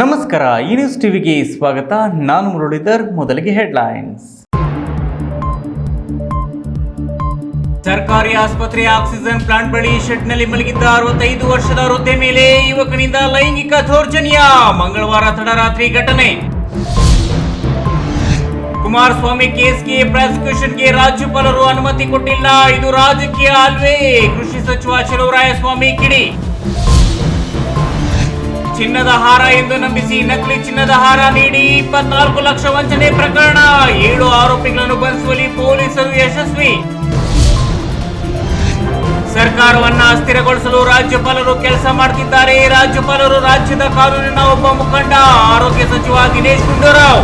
ನಮಸ್ಕಾರ, ಈ ನ್ಯೂಸ್ ಟಿವಿಗೆ ಸ್ವಾಗತ. ನಾನು ಮುರಳೀಧರ್, ಮೊದಲಿಗೆ ಹೆಡ್ಲೈನ್ಸ್ ಸರ್ಕಾರಿ ಆಸ್ಪತ್ರೆ ಆಕ್ಸಿಜನ್ ಪ್ಲಾಂಟ್ ಬಳಿ ಶೆಡ್ನಲ್ಲಿ ಮಲಗಿದ್ದ ಅರವತ್ತೈದು ವರ್ಷದ ವೃದ್ಧೆ ಮೇಲೆ ಯುವಕನಿಂದ ಲೈಂಗಿಕ ದೌರ್ಜನ್ಯ. ಮಂಗಳವಾರ ತಡರಾತ್ರಿ ಘಟನೆ. ಕುಮಾರಸ್ವಾಮಿ ಕೇಸ್ಗೆ, ಪ್ರಾಸಿಕ್ಯೂಷನ್ಗೆ ರಾಜ್ಯಪಾಲರು ಅನುಮತಿ ಕೊಟ್ಟಿಲ್ಲ. ಇದು ರಾಜಕೀಯ ಅಲ್ವೇ. ಕೃಷಿ ಸಚಿವ ಚಲುವರಾಯಸ್ವಾಮಿ ಕಿಡಿ. ಚಿನ್ನದ ಹಾರ ಎಂದು ನಂಬಿಸಿ ನಕಲಿ ಚಿನ್ನದ ಹಾರ ನೀಡಿ ಇಪ್ಪತ್ನಾಲ್ಕು ಲಕ್ಷ ವಂಚನೆ ಪ್ರಕರಣ. ಏಳು ಆರೋಪಿಗಳನ್ನು ಬಂಧಿಸುವಲ್ಲಿ ಪೊಲೀಸರು ಯಶಸ್ವಿ. ಸರ್ಕಾರವನ್ನ ಅಸ್ಥಿರಗೊಳಿಸಲು ರಾಜ್ಯಪಾಲರು ಕೆಲಸ ಮಾಡುತ್ತಿದ್ದಾರೆ ರಾಜ್ಯಪಾಲರು ರಾಜ್ಯದ ಕಾನೂನಿನ ಒಬ್ಬ ಮುಖಂಡ. ಆರೋಗ್ಯ ಸಚಿವ ದಿನೇಶ್ ಗುಂಡೂರಾವ್.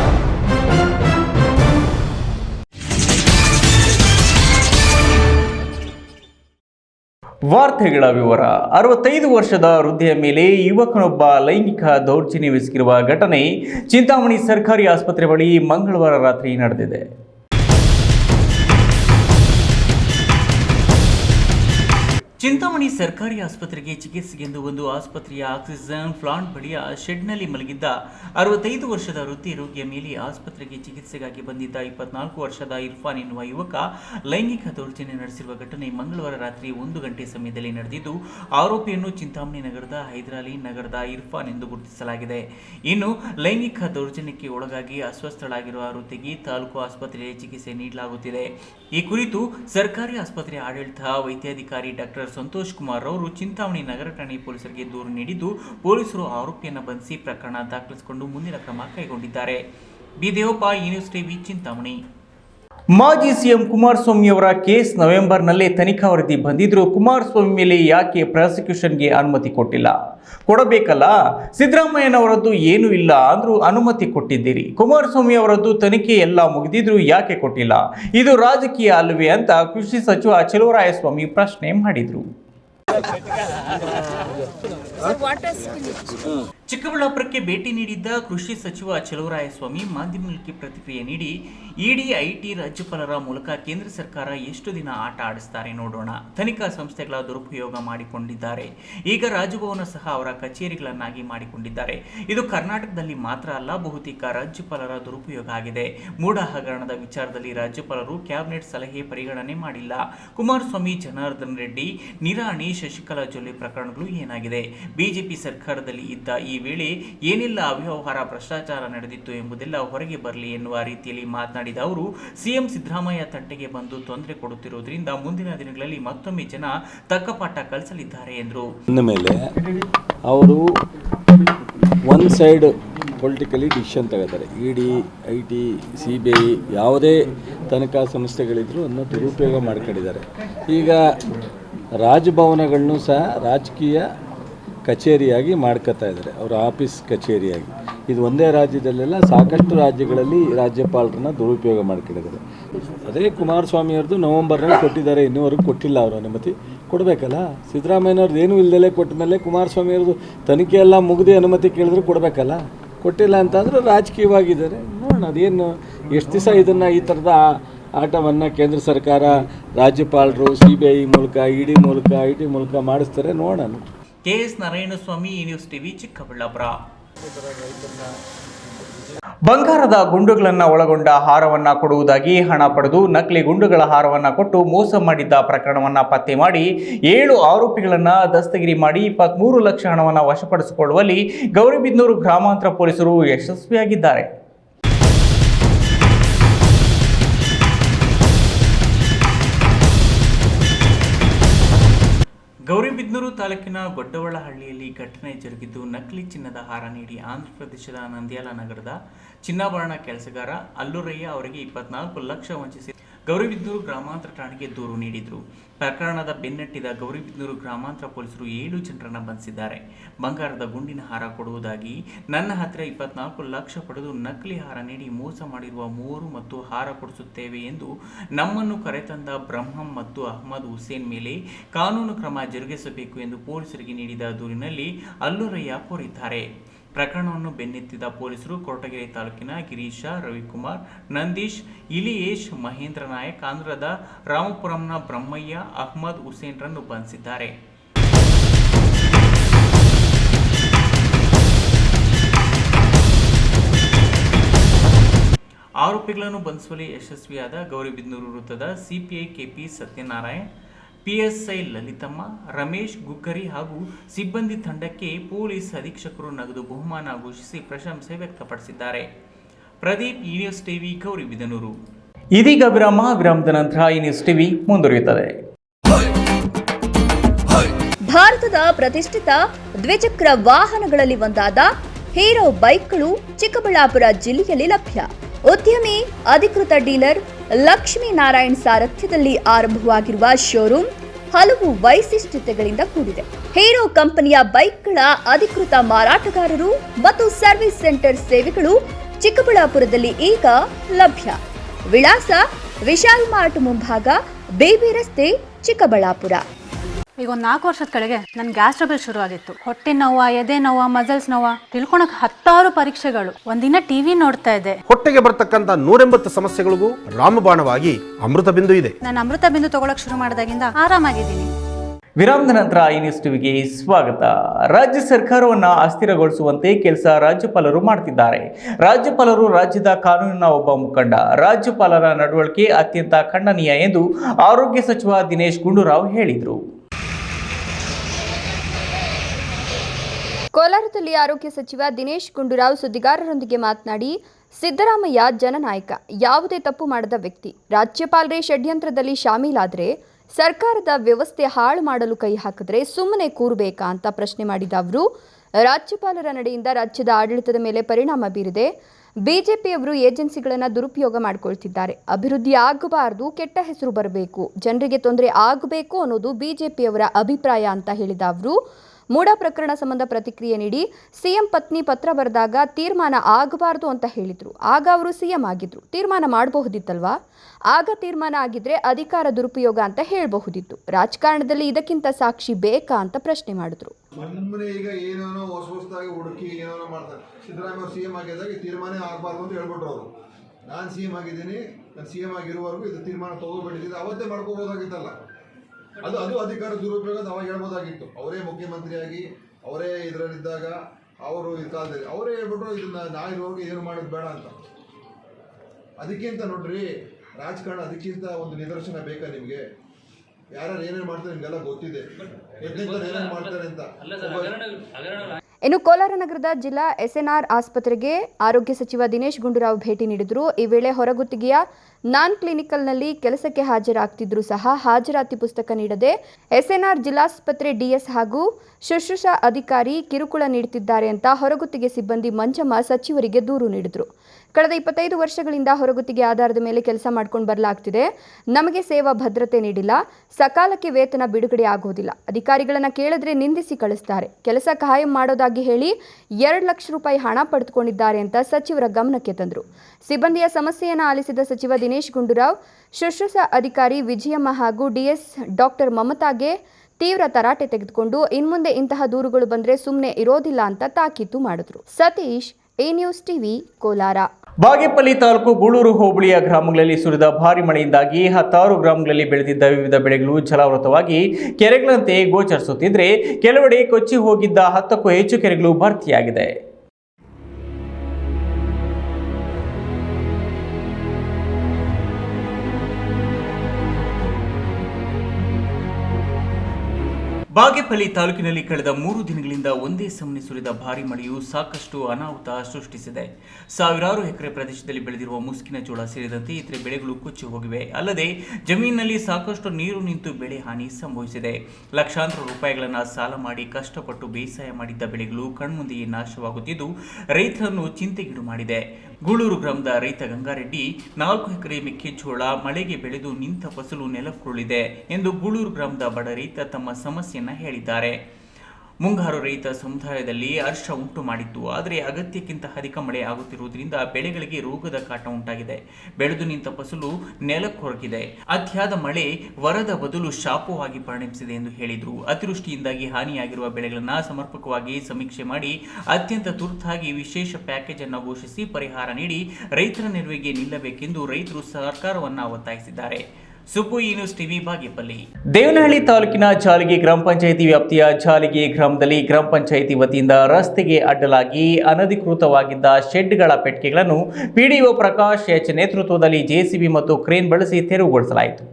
ವಾರ್ತೆಗಳ ವಿವರ. ಅರವತ್ತೈದು ವರ್ಷದ ವೃದ್ಧೆಯ ಮೇಲೆ ಯುವಕನೊಬ್ಬ ಲೈಂಗಿಕ ದೌರ್ಜನ್ಯವೆಸಗಿರುವ ಘಟನೆ ಚಿಂತಾಮಣಿ ಸರ್ಕಾರಿ ಆಸ್ಪತ್ರೆ ಬಳಿ ಮಂಗಳವಾರ ರಾತ್ರಿ ನಡೆದಿದೆ. ಚಿಂತಾಮಣಿ ಸರ್ಕಾರಿ ಆಸ್ಪತ್ರೆಗೆ ಚಿಕಿತ್ಸೆಗೆಂದು ಒಂದು ಆಸ್ಪತ್ರೆಯ ಆಕ್ಸಿಜನ್ ಪ್ಲಾಂಟ್ ಬಳಿಯ ಶೆಡ್ನಲ್ಲಿ ಮಲಗಿದ್ದ ಅರವತ್ತೈದು ವರ್ಷದ ವೃತ್ತಿ ರೋಗಿಯ ಮೇಲೆ ಆಸ್ಪತ್ರೆಗೆ ಚಿಕಿತ್ಸೆಗಾಗಿ ಬಂದಿದ್ದ ಇಪ್ಪತ್ನಾಲ್ಕು ವರ್ಷದ ಇರ್ಫಾನ್ ಎನ್ನುವ ಯುವಕ ಲೈಂಗಿಕ ದೌರ್ಜನ್ಯ ನಡೆಸಿರುವ ಘಟನೆ ಮಂಗಳವಾರ ರಾತ್ರಿ ಒಂದು ಗಂಟೆ ಸಮಯದಲ್ಲಿ ನಡೆದಿದ್ದು, ಆರೋಪಿಯನ್ನು ಚಿಂತಾಮಣಿ ನಗರದ ಹೈದರಾಲಿ ನಗರದ ಇರ್ಫಾನ್ ಎಂದು ಗುರುತಿಸಲಾಗಿದೆ. ಇನ್ನು ಲೈಂಗಿಕ ದೌರ್ಜನ್ಯಕ್ಕೆ ಒಳಗಾಗಿ ಅಸ್ವಸ್ಥಳಾಗಿರುವ ವೃತ್ತಿಗೆ ತಾಲೂಕು ಆಸ್ಪತ್ರೆಯಲ್ಲಿ ಚಿಕಿತ್ಸೆ ನೀಡಲಾಗುತ್ತಿದೆ. ಈ ಕುರಿತು ಸರ್ಕಾರಿ ಆಸ್ಪತ್ರೆಯ ಆಡಳಿತ, ವೈದ್ಯಾಧಿಕಾರಿ ಡಾಕ್ಟರ್ ಸಂತೋಷ್ ಕುಮಾರ್ ಅವರು ಚಿಂತಾಮಣಿ ನಗರ ಠಾಣೆ ಪೊಲೀಸರಿಗೆ ದೂರು ನೀಡಿದ್ದು ಪೊಲೀಸರು ಆರೋಪಿಯನ್ನು ಬಂಧಿಸಿ ಪ್ರಕರಣ ದಾಖಲಿಸಿಕೊಂಡು ಮುಂದಿನ ಕ್ರಮ ಕೈಗೊಂಡಿದ್ದಾರೆ. ಬಿದೇವಪ್ಪ ಯೂನಿವರ್ಸಿಟಿ ವಿ ಚಿಂತಾಮಣಿ. ಮಾಜಿ ಸಿಎಂ ಕುಮಾರಸ್ವಾಮಿ ಅವರ ಕೇಸ್ ನವೆಂಬರ್ನಲ್ಲೇ ತನಿಖಾ ವರದಿ ಬಂದಿದ್ರು ಕುಮಾರಸ್ವಾಮಿ ಮೇಲೆ ಯಾಕೆ ಪ್ರಾಸಿಕ್ಯೂಷನ್ಗೆ ಅನುಮತಿ ಕೊಟ್ಟಿಲ್ಲ? ಕೊಡಬೇಕಲ್ಲ? ಸಿದ್ದರಾಮಯ್ಯನವರದ್ದು ಏನೂ ಇಲ್ಲ ಅಂದರೂ ಅನುಮತಿ ಕೊಟ್ಟಿದ್ದೀರಿ. ಕುಮಾರಸ್ವಾಮಿ ಅವರದ್ದು ತನಿಖೆ ಎಲ್ಲ ಮುಗಿದಿದ್ರು ಯಾಕೆ ಕೊಟ್ಟಿಲ್ಲ? ಇದು ರಾಜಕೀಯ ಅಲ್ವೇ ಅಂತ ಕೃಷಿ ಸಚಿವ ಚಲುವರಾಯಸ್ವಾಮಿ ಪ್ರಶ್ನೆ ಮಾಡಿದ್ರು. ಚಿಕ್ಕಬಳ್ಳಾಪುರಕ್ಕೆ ಭೇಟಿ ನೀಡಿದ್ದ ಕೃಷಿ ಸಚಿವ ಚಲುವರಾಯಸ್ವಾಮಿ ಮಾಧ್ಯಮಕ್ಕೆ ಪ್ರತಿಕ್ರಿಯೆ ನೀಡಿ, ಇಡಿ ಐಟಿ ರಾಜ್ಯಪಾಲರ ಮೂಲಕ ಕೇಂದ್ರ ಸರ್ಕಾರ ಎಷ್ಟು ದಿನ ಆಟ ಆಡಿಸ್ತಾರೆ ನೋಡೋಣ. ತನಿಖಾ ಸಂಸ್ಥೆಗಳ ದುರುಪಯೋಗ ಮಾಡಿಕೊಂಡಿದ್ದಾರೆ. ಈಗ ರಾಜಭವನ ಸಹ ಅವರ ಕಚೇರಿಗಳನ್ನಾಗಿ ಮಾಡಿಕೊಂಡಿದ್ದಾರೆ. ಇದು ಕರ್ನಾಟಕದಲ್ಲಿ ಮಾತ್ರ ಅಲ್ಲ, ಬಹುತೇಕ ರಾಜ್ಯಪಾಲರ ದುರುಪಯೋಗ ಆಗಿದೆ. ಮೂಡ ಹಗರಣದ ವಿಚಾರದಲ್ಲಿ ರಾಜ್ಯಪಾಲರು ಕ್ಯಾಬಿನೆಟ್ ಸಲಹೆ ಪರಿಗಣನೆ ಮಾಡಿಲ್ಲ. ಕುಮಾರಸ್ವಾಮಿ ಜನಾರ್ದನ್ ರೆಡ್ಡಿ, ನಿರಾಣಿ ಶಶಿಕಲಾ ಜೊಲ್ಲೆ ಪ್ರಕರಣಗಳು ಏನಾಗಿದೆ? ಬಿಜೆಪಿ ಸರ್ಕಾರದಲ್ಲಿ ಇದ್ದ ಈ ವೇಳೆ ಏನೆಲ್ಲ ಅವ್ಯವಹಾರ, ಭ್ರಷ್ಟಾಚಾರ ನಡೆದಿತ್ತು ಎಂಬುದೆಲ್ಲ ಹೊರಗೆ ಬರಲಿ ಎನ್ನುವ ರೀತಿಯಲ್ಲಿ ಮಾತನಾಡಿದ ಅವರು, ಸಿಎಂ ಸಿದ್ದರಾಮಯ್ಯ ತಂಟೆಗೆ ಬಂದು ತೊಂದರೆ ಕೊಡುತ್ತಿರುವುದರಿಂದ ಮುಂದಿನ ದಿನಗಳಲ್ಲಿ ಮತ್ತೊಮ್ಮೆ ಜನ ತಕ್ಕಪಾಠ ಕಲಿಸಲಿದ್ದಾರೆ ಎಂದರು. ಮೇಲೆ ಅವರು ಒನ್ ಸೈಡ್ ಪೊಲಿಟಿಕಲಿ ಡಿಸಿಷನ್ ತಗೋತಾರೆ. E D, I T, C B I ಯಾವುದೇ ತನಿಖಾ ಸಂಸ್ಥೆಗಳಿದ್ರು ಅದನ್ನು ದುರುಪಯೋಗ ಮಾಡ್ಕೊಂಡಿದ್ದಾರೆ. ಈಗ ರಾಜಭವನಗಳನ್ನು ಸಹ ರಾಜಕೀಯ ಕಚೇರಿಯಾಗಿ ಮಾಡ್ಕೋತಾ ಇದ್ದಾರೆ, ಅವರ ಆಫೀಸ್ ಕಚೇರಿಯಾಗಿ. ಇದು ಒಂದೇ ರಾಜ್ಯದಲ್ಲೆಲ್ಲ ಸಾಕಷ್ಟು ರಾಜ್ಯಗಳಲ್ಲಿ ರಾಜ್ಯಪಾಲರನ್ನ ದುರುಪಯೋಗ ಮಾಡ್ಕೊಂಡಿದ್ದಾರೆ. ಅದೇ ಕುಮಾರಸ್ವಾಮಿಯವ್ರದ್ದು ನವಂಬರ್ನಲ್ಲಿ ಕೊಟ್ಟಿದ್ದಾರೆ, ಇನ್ನೂವರೆಗೂ ಕೊಟ್ಟಿಲ್ಲ ಅವರು ಅನುಮತಿ. ಕೊಡಬೇಕಲ್ಲ? ಸಿದ್ದರಾಮಯ್ಯನವ್ರದ್ದು ಏನೂ ಇಲ್ದಲೇ ಕೊಟ್ಟ ಮೇಲೆ ಕುಮಾರಸ್ವಾಮಿಯವ್ರದ್ದು ತನಿಖೆ ಎಲ್ಲ ಮುಗಿದು ಅನುಮತಿ ಕೇಳಿದ್ರು ಕೊಡಬೇಕಲ್ಲ? ಕೊಟ್ಟಿಲ್ಲ ಅಂತಂದ್ರೆ ರಾಜಕೀಯವಾಗಿದ್ದಾರೆ. ನೋಡೋಣ, ಅದೇನು, ಎಷ್ಟು ದಿವಸ ಇದನ್ನು ಈ ಥರದ ಆಟವನ್ನು ಕೇಂದ್ರ ಸರ್ಕಾರ, ರಾಜ್ಯಪಾಲರು ಸಿ ಬಿ ಐ ಮೂಲಕ ಇ ಡಿ ಮೂಲಕ ಐ ಟಿ ಮೂಲಕ ಮಾಡಿಸ್ತಾರೆ ನೋಡೋಣ. K S Narayanaswamy news TV Chikkaballapur. ಬಂಗಾರದ ಗುಂಡುಗಳನ್ನು ಒಳಗೊಂಡ ಹಾರವನ್ನ ಕೊಡುವುದಾಗಿ ಹಣ ಪಡೆದು ನಕಲಿ ಗುಂಡುಗಳ ಹಾರವನ್ನು ಕೊಟ್ಟು ಮೋಸ ಮಾಡಿದ್ದ ಪ್ರಕರಣವನ್ನು ಪತ್ತೆ ಮಾಡಿ ಏಳು ಆರೋಪಿಗಳನ್ನು ದಸ್ತಗಿರಿ ಮಾಡಿ ಇಪ್ಪತ್ತ್ಮೂರು ಲಕ್ಷ ಹಣವನ್ನು ವಶಪಡಿಸಿಕೊಳ್ಳುವಲ್ಲಿ ಗೌರಿಬಿದ್ನೂರು ಗ್ರಾಮಾಂತರ ಪೊಲೀಸರು ಯಶಸ್ವಿಯಾಗಿದ್ದಾರೆ. ಗೌರಿಬಿದನೂರು ತಾಲೂಕಿನ ಗೊಡ್ಡವಳ್ಳಹಳ್ಳಿಯಲ್ಲಿ ಘಟನೆ ಜರುಗಿದ್ದು, ನಕಲಿ ಚಿನ್ನದ ಹಾರ ನೀಡಿ ಆಂಧ್ರಪ್ರದೇಶದ ನಂದ್ಯಾಲ ನಗರದ ಚಿನ್ನಾಭರಣ ಕೆಲಸಗಾರ ಅಲ್ಲುರಯ್ಯ ಅವರಿಗೆ ಇಪ್ಪತ್ನಾಲ್ಕು ಲಕ್ಷ ವಂಚಿಸಿ ಗೌರಿಬಿದ್ನೂರು ಗ್ರಾಮಾಂತರ ಠಾಣೆಗೆ ದೂರು ನೀಡಿದ್ರು. ಪ್ರಕರಣದ ಬೆನ್ನಟ್ಟಿದ ಗೌರಿಬಿದನೂರು ಗ್ರಾಮಾಂತರ ಪೊಲೀಸರು ಏಳು ಜನರನ್ನು ಬಂಧಿಸಿದ್ದಾರೆ. ಬಂಗಾರದ ಗುಂಡಿನ ಹಾರ ಕೊಡುವುದಾಗಿ ನನ್ನ ಹತ್ತಿರ ಇಪ್ಪತ್ನಾಲ್ಕು ಲಕ್ಷ ಪಡೆದು ನಕಲಿ ಹಾರ ನೀಡಿ ಮೋಸ ಮಾಡಿರುವ ಮೂವರು ಮತ್ತು ಹಾರ ಕೊಡಿಸುತ್ತೇವೆ ಎಂದು ನಮ್ಮನ್ನು ಕರೆತಂದ ಬ್ರಹ್ಮಂ ಮತ್ತು ಅಹ್ಮದ್ ಹುಸೇನ್ ಮೇಲೆ ಕಾನೂನು ಕ್ರಮ ಜರುಗಿಸಬೇಕು ಎಂದು ಪೊಲೀಸರಿಗೆ ನೀಡಿದ ದೂರಿನಲ್ಲಿ ಅಲ್ಲೂರಯ್ಯ ಕೋರಿದ್ದಾರೆ. ಪ್ರಕರಣವನ್ನು ಬೆನ್ನೆತ್ತಿದ ಪೊಲೀಸರು ಕೊರಟಗೆರೆ ತಾಲೂಕಿನ ಗಿರೀಶ, ರವಿಕುಮಾರ್, ನಂದೀಶ್, ಇಲಿಯೇಶ್, ಮಹೇಂದ್ರ ನಾಯಕ್, ಆಂಧ್ರದ ರಾಮಪುರಂನ ಬ್ರಹ್ಮಯ್ಯ, ಅಹ್ಮದ್ ಹುಸೇನ್ರನ್ನು ಬಂಧಿಸಿದ್ದಾರೆ. ಆರೋಪಿಗಳನ್ನು ಬಂಧಿಸುವಲ್ಲಿ ಯಶಸ್ವಿಯಾದ ಗೌರಿಬಿದನೂರು ವೃತ್ತದ CPI KP Satyanarayan PSI Lalithamma, Ramesh Guggari ಹಾಗೂ ಸಿಬ್ಬಂದಿ ತಂಡಕ್ಕೆ ಪೊಲೀಸ್ ಅಧೀಕ್ಷಕರು ನಗದು ಬಹುಮಾನ ಘೋಷಿಸಿ ಪ್ರಶಂಸೆ ವ್ಯಕ್ತಪಡಿಸಿದ್ದಾರೆ. ಪ್ರದೀಪ್ ಯೂನಿಯಸ್ ನ್ಯೂಸ್ ಟಿವಿ ಗೌರಿಬಿದನೂರು ಇದೀಗ ವಿರಾಮ, ವಿರಾಮದ ನಂತರ ಇನ್ಯೂಸ್ ಟಿವಿ ಮುಂದುವರಿಯುತ್ತದೆ. ಭಾರತದ ಪ್ರತಿಷ್ಠಿತ ದ್ವಿಚಕ್ರ ವಾಹನಗಳಲ್ಲಿ ಒಂದಾದ ಹೀರೋ ಬೈಕ್ಗಳು ಚಿಕ್ಕಬಳ್ಳಾಪುರ ಜಿಲ್ಲೆಯಲ್ಲಿ ಲಭ್ಯ. ಉದ್ಯಮಿ, ಅಧಿಕೃತ ಡೀಲರ್ ಲಕ್ಷ್ಮೀನಾರಾಯಣ್ ಸಾರಥ್ಯದಲ್ಲಿ ಆರಂಭವಾಗಿರುವ ಶೋರೂಮ್ ಹಲವು ವೈಶಿಷ್ಟ್ಯತೆಗಳಿಂದ ಕೂಡಿದೆ. ಹೀರೋ ಕಂಪನಿಯ ಬೈಕ್ಗಳ ಅಧಿಕೃತ ಮಾರಾಟಗಾರರು ಮತ್ತು ಸರ್ವಿಸ್ ಸೆಂಟರ್ ಸೇವೆಗಳು ಚಿಕ್ಕಬಳ್ಳಾಪುರದಲ್ಲಿ ಈಗ ಲಭ್ಯ. ವಿಳಾಸ ವಿಶಾಲ್ ಮಾರ್ಟ್ ಮುಂಭಾಗ ಬೇಬಿ ರಸ್ತೆ ಚಿಕ್ಕಬಳ್ಳಾಪುರ. ಈಗ ಒಂದು ನಾಲ್ಕು ವರ್ಷದ ಕೆಳಗೆ ನನ್ನ ಗ್ಯಾಸ್ ಟ್ರಬಲ್ ಶುರು ಆಗಿತ್ತು. ಹೊಟ್ಟೆ ನೋವ ಎದೆ ನೋವ ಮಸಲ್ಸ್ ನೋವ ತಿಳ್ಕೊಳಕ್ ಹತ್ತಾರು ಪರೀಕ್ಷೆಗಳು. ಒಂದಿನ ಟಿವಿ ನೋಡ್ತಾ ಇದ್ದೆ. ಹೊಟ್ಟೆಗೆ ಬರ್ತಕ್ಕಂತ ನೂರೆಂಬತ್ತು ಸಮಸ್ಯೆಗಳಿಗೂ ರಾಮಬಾಣವಾಗಿ ಅಮೃತ ಬಿಂದು ಇದೆ. ನಾನು ಅಮೃತ ಬಿಂದು ತಗೊಳಕ್ ಶುರು ಮಾಡಿದಾಗಿಂದ ಆರಾಮಾಗಿದ್ದೀನಿ. ವಿರಾಮದ ನಂತರ ಈ ನ್ಯೂಸ್ ಟಿವಿಗೆ ಸ್ವಾಗತ. ರಾಜ್ಯ ಸರ್ಕಾರವನ್ನು ಅಸ್ಥಿರಗೊಳಿಸುವಂತೆ ಕೆಲಸ ರಾಜ್ಯಪಾಲರು ಮಾಡ್ತಿದ್ದಾರೆ. ರಾಜ್ಯಪಾಲರು ರಾಜ್ಯದ ಕಾನೂನಿನ ಒಬ್ಬ ಮುಖಂಡ. ರಾಜ್ಯಪಾಲರ ನಡವಳಿಕೆ ಅತ್ಯಂತ ಖಂಡನೀಯ ಎಂದು ಆರೋಗ್ಯ ಸಚಿವ ದಿನೇಶ್ ಗುಂಡೂರಾವ್ ಹೇಳಿದರು. ಕೋಲಾರದಲ್ಲಿ ಆರೋಗ್ಯ ಸಚಿವ ದಿನೇಶ್ ಗುಂಡೂರಾವ್ ಸುದ್ದಿಗಾರರೊಂದಿಗೆ ಮಾತನಾಡಿ, ಸಿದ್ದರಾಮಯ್ಯ ಜನನಾಯಕ, ಯಾವುದೇ ತಪ್ಪು ಮಾಡದ ವ್ಯಕ್ತಿ. ರಾಜ್ಯಪಾಲರೇ ಷಡ್ಯಂತ್ರದಲ್ಲಿ ಶಾಮೀಲಾದರೆ, ಸರ್ಕಾರದ ವ್ಯವಸ್ಥೆ ಹಾಳು ಮಾಡಲು ಕೈ ಹಾಕಿದ್ರೆ ಸುಮ್ಮನೆ ಕೂರಬೇಕಾ ಅಂತ ಪ್ರಶ್ನೆ ಮಾಡಿದ ಅವರು, ರಾಜ್ಯಪಾಲರ ನಡೆಯಿಂದ ರಾಜ್ಯದ ಆಡಳಿತದ ಮೇಲೆ ಪರಿಣಾಮ ಬೀರಿದೆ. ಬಿಜೆಪಿಯವರು ಏಜೆನ್ಸಿಗಳನ್ನು ದುರುಪಯೋಗ ಮಾಡಿಕೊಳ್ತಿದ್ದಾರೆ. ಅಭಿವೃದ್ಧಿ ಆಗಬಾರದು, ಕೆಟ್ಟ ಹೆಸರು ಬರಬೇಕು. ಜನರಿಗೆ ತೊಂದರೆ ಆಗಬೇಕು ಅನ್ನೋದು ಬಿಜೆಪಿಯವರ ಅಭಿಪ್ರಾಯ ಅಂತ ಹೇಳಿದ ಅವರು ಮೂಡ ಪ್ರಕರಣ ಸಂಬಂಧ ಪ್ರತಿಕ್ರಿಯೆ ನೀಡಿ ಸಿಎಂ ಪತ್ನಿ ಪತ್ರ ಬರೆದಾಗ ತೀರ್ಮಾನ ಆಗಬಾರದು ಅಂತ ಹೇಳಿದ್ರು. ಆಗ ಅವರು ಸಿಎಂ ಆಗಿದ್ರು. ತೀರ್ಮಾನ ಮಾಡಬಹುದಿತ್ತಲ್ವಾ? ಆಗ ತೀರ್ಮಾನ ಆಗಿದ್ರೆ ಅಧಿಕಾರ ದುರುಪಯೋಗ ಅಂತ ಹೇಳಬಹುದಿತ್ತು. ರಾಜಕಾರಣದಲ್ಲಿ ಇದಕ್ಕಿಂತ ಸಾಕ್ಷಿ ಬೇಕಾ ಅಂತ ಪ್ರಶ್ನೆ ಮಾಡಿದ್ರು. ಈಗ ಏನೇನೋ ಹೊಸ ಹೊಸದಾಗಿ ಹುಡುಕಿ ಏನೇನೋ ಮಾಡ್ತಾರೆ. ಸಿದ್ದರಾಮಯ್ಯ ಸಿಎಂ ಆಗಿದ್ದಾಗ ತೀರ್ಮಾನ ಆಗಬಾರ್ದು ಅಂತ ಹೇಳ್ಬಿಟ್ರು ಅವರು. ನಾನು ಸಿ ಎಂ ಆಗಿದ್ದೀನಿ, ನಾನು ಸಿ ಎಂ ಆಗಿರುವವರೆಗೂ ಇದು ತೀರ್ಮಾನ ತಗೋಬಿಟ್ಟಿದ್ದೀನಿ ಅವತ್ತೇ ಮಾಡ್ಕೋಬೋದಾಗಿತ್ತಲ್ಲ. ಅದು ಅದು ಅಧಿಕಾರ ದುರುಪಯೋಗ ಅಂತ ಅವಾಗ ಹೇಳ್ಬೋದಾಗಿತ್ತು. ಅವರೇ ಮುಖ್ಯಮಂತ್ರಿಯಾಗಿ ಅವರೇ ಇದರಲ್ಲಿದ್ದಾಗ ಅವರು ಈ ಕಾಲದಲ್ಲಿ ಅವರೇ ಹೇಳ್ಬಿಟ್ರು ಇದನ್ನ ನಾಯಿರೋಗಿ ಏನು ಮಾಡೋದು ಬೇಡ ಅಂತ. ಅದಕ್ಕಿಂತ ನೋಡ್ರಿ ರಾಜಕಾರಣ ಅದಕ್ಕಿಂತ ಒಂದು ನಿದರ್ಶನ ಬೇಕಾ ನಿಮಗೆ? ಯಾರು ಏನೇನು ಮಾಡ್ತಾರೆ ನಿಮಗೆಲ್ಲ ಗೊತ್ತಿದೆ. ಏನೇನು ಮಾಡ್ತಾರೆ ಅಂತ. ಇನ್ನು ಕೋಲಾರ ನಗರದ ಜಿಲ್ಲಾ ಎಸ್ಎನ್ಆರ್ ಆಸ್ಪತ್ರೆಗೆ ಆರೋಗ್ಯ ಸಚಿವ ದಿನೇಶ್ ಗುಂಡೂರಾವ್ ಭೇಟಿ ನೀಡಿದ್ರು. ಈ ವೇಳೆ ಹೊರಗುತ್ತಿಗೆಯ ನಾನ್ ಕ್ಲಿನಿಕಲ್ನಲ್ಲಿ ಕೆಲಸಕ್ಕೆ ಹಾಜರಾಗ್ತಿದ್ರು ಸಹ ಹಾಜರಾತಿ ಪುಸ್ತಕ ನೀಡದೆ ಎಸ್ಎನ್ಆರ್ ಜಿಲ್ಲಾಸ್ಪತ್ರೆ ಡಿಎಸ್ ಹಾಗೂ ಶುಶ್ರೂಷಾ ಅಧಿಕಾರಿ ಕಿರುಕುಳ ನೀಡುತ್ತಿದ್ದಾರೆ ಅಂತ ಹೊರಗುತ್ತಿಗೆ ಸಿಬ್ಬಂದಿ ಮಂಜಮ್ಮ ಸಚಿವರಿಗೆ ದೂರು ನೀಡಿದ್ರು. ಕಳೆದ ಇಪ್ಪತ್ತೈದು ವರ್ಷಗಳಿಂದ ಹೊರಗುತ್ತಿಗೆ ಆಧಾರದ ಮೇಲೆ ಕೆಲಸ ಮಾಡ್ಕೊಂಡು ಬರಲಾಗ್ತಿದೆ. ನಮಗೆ ಸೇವಾ ಭದ್ರತೆ ನೀಡಿಲ್ಲ. ಸಕಾಲಕ್ಕೆ ವೇತನ ಬಿಡುಗಡೆ ಆಗುವುದಿಲ್ಲ. ಅಧಿಕಾರಿಗಳನ್ನ ಕೇಳಿದ್ರೆ ನಿಂದಿಸಿ ಕಳಿಸ್ತಾರೆ. ಕೆಲಸ ಖಾಯಂ ಮಾಡೋದಾಗಿ ಹೇಳಿ ಎರಡು ಲಕ್ಷ ರೂಪಾಯಿ ಹಣ ಪಡೆದುಕೊಂಡಿದ್ದಾರೆ ಅಂತ ಸಚಿವರ ಗಮನಕ್ಕೆ ತಂದರು. ಸಿಬ್ಬಂದಿಯ ಸಮಸ್ಯೆಯನ್ನು ಆಲಿಸಿದ ಸಚಿವ ದಿನೇಶ್ ಗುಂಡೂರಾವ್, ಶುಶ್ರೂಷ ಅಧಿಕಾರಿ ವಿಜಯಮ್ಮ ಹಾಗೂ ಡಿಎಸ್ ಡಾಕ್ಟರ್ ಮಮತಾಗೆ ತೀವ್ರ ತರಾಟೆ ತೆಗೆದುಕೊಂಡು ಇನ್ಮುಂದೆ ಇಂತಹ ದೂರುಗಳು ಬಂದ್ರೆ ಸುಮ್ಮನೆ ಇರೋದಿಲ್ಲ ಅಂತ ತಾಕೀತು ಮಾಡಿದ್ರು. Satish A news TV, Kolar. Bagepalli taluk Guluru ಹೋಬಳಿಯ ಗ್ರಾಮಗಳಲ್ಲಿ ಸುರಿದ ಭಾರಿ ಮಳೆಯಿಂದಾಗಿ ಹತ್ತಾರು ಗ್ರಾಮಗಳಲ್ಲಿ ಬೆಳೆದಿದ್ದ ವಿವಿಧ ಬೆಳೆಗಳು ಜಲಾವೃತವಾಗಿ ಕೆರೆಗಳಂತೆ ಗೋಚರಿಸುತ್ತಿದ್ದರೆ ಕೆಲವೆಡೆ ಕೊಚ್ಚಿ ಹೋಗಿದ್ದ ಹತ್ತಕ್ಕೂ ಹೆಚ್ಚು ಕೆರೆಗಳು ಭರ್ತಿಯಾಗಿದೆ. ಬಾಗೇಪಲ್ಲಿ ತಾಲೂಕಿನಲ್ಲಿ ಕಳೆದ ಮೂರು ದಿನಗಳಿಂದ ಒಂದೇ ಸಮನೆ ಸುರಿದ ಭಾರಿ ಮಳೆಯು ಸಾಕಷ್ಟು ಅನಾಹುತ ಸೃಷ್ಟಿಸಿದೆ. ಸಾವಿರಾರು ಎಕರೆ ಪ್ರದೇಶದಲ್ಲಿ ಬೆಳೆದಿರುವ ಮುಸ್ಕಿನ ಜೋಳ ಸೇರಿದಂತೆ ಇತರೆ ಬೆಳೆಗಳು ಕೊಚ್ಚಿ ಹೋಗಿವೆ. ಅಲ್ಲದೆ, ಜಮೀನಿನಲ್ಲಿ ಸಾಕಷ್ಟು ನೀರು ನಿಂತು ಬೆಳೆ ಹಾನಿ ಸಂಭವಿಸಿದೆ. ಲಕ್ಷಾಂತರ ರೂಪಾಯಿಗಳನ್ನು ಸಾಲ ಮಾಡಿ ಕಷ್ಟಪಟ್ಟು ಬೇಸಾಯ ಮಾಡಿದ್ದ ಬೆಳೆಗಳು ಕಣ್ಮುಂದೆಯೇ ನಾಶವಾಗುತ್ತಿದ್ದು, ರೈತರನ್ನು ಚಿಂತೆಗೀಡು ಮಾಡಿದೆ. ಗೂಳೂರು ಗ್ರಾಮದ ರೈತ ಗಂಗಾರೆಡ್ಡಿ, ನಾಲ್ಕು ಎಕರೆ ಮೆಕ್ಕೆಜೋಳ ಮಳೆಗೆ ಬೆಳೆದು ನಿಂತ ಫಸಲು ನೆಲಕ್ಕುರುಳಿದೆ ಎಂದು ಗೂಳೂರು ಗ್ರಾಮದ ಬಡ ರೈತ ತಮ್ಮ ಸಮಸ್ಯೆಯನ್ನು ಹೇಳಿದ್ದಾರೆ. ಮುಂಗಾರು ರೈತ ಸಮುದಾಯದಲ್ಲಿ ಹರ್ಷ ಉಂಟು ಮಾಡಿತ್ತು ಆದರೆ ಅಗತ್ಯಕ್ಕಿಂತ ಅಧಿಕ ಮಳೆ ಆಗುತ್ತಿರುವುದರಿಂದ ಬೆಳೆಗಳಿಗೆ ರೋಗದ ಕಾಟ ಉಂಟಾಗಿದೆ. ಬೆಳೆದು ನಿಂತ ಫಸಲು ನೆಲಕ್ಕೊರಗಿದೆ. ಅತಿಯಾದ ಮಳೆ ವರದ ಬದಲು ಶಾಪವಾಗಿ ಪರಿಣಮಿಸಿದೆ ಎಂದು ಹೇಳಿದರು. ಅತಿವೃಷ್ಟಿಯಿಂದಾಗಿ ಹಾನಿಯಾಗಿರುವ ಬೆಳೆಗಳನ್ನು ಸಮರ್ಪಕವಾಗಿ ಸಮೀಕ್ಷೆ ಮಾಡಿ, ಅತ್ಯಂತ ತುರ್ತಾಗಿ ವಿಶೇಷ ಪ್ಯಾಕೇಜ್ ಅನ್ನು ಘೋಷಿಸಿ ಪರಿಹಾರ ನೀಡಿ ರೈತರ ನೆರವಿಗೆ ನಿಲ್ಲಬೇಕೆಂದು ರೈತರು ಸರ್ಕಾರವನ್ನು ಒತ್ತಾಯಿಸಿದ್ದಾರೆ. ಸುಬ್ಬು ಈ ನ್ಯೂಸ್ ಟಿವಿ ಬಾಗೇಪಲ್ಲಿ. ದೇವನಹಳ್ಳಿ ತಾಲೂಕಿನ ಜಾಲಿಗೆ ಗ್ರಾಮ ಪಂಚಾಯಿತಿ ವ್ಯಾಪ್ತಿಯ ಜಾಲಿಗೆ ಗ್ರಾಮದಲ್ಲಿ ಗ್ರಾಮ ಪಂಚಾಯಿತಿ ವತಿಯಿಂದ ರಸ್ತೆಗೆ ಅಡ್ಡಲಾಗಿ ಅನಧಿಕೃತವಾಗಿದ್ದ ಶೆಡ್ಗಳ ಪೆಟ್ಟಿಗೆಗಳನ್ನು ಪಿಡಿಒ ಪ್ರಕಾಶ್ ಎಚ್ ನೇತೃತ್ವದಲ್ಲಿ ಜೆಸಿಬಿ ಮತ್ತು ಕ್ರೇನ್ ಬಳಸಿ ತೆರವುಗೊಳಿಸಲಾಯಿತು.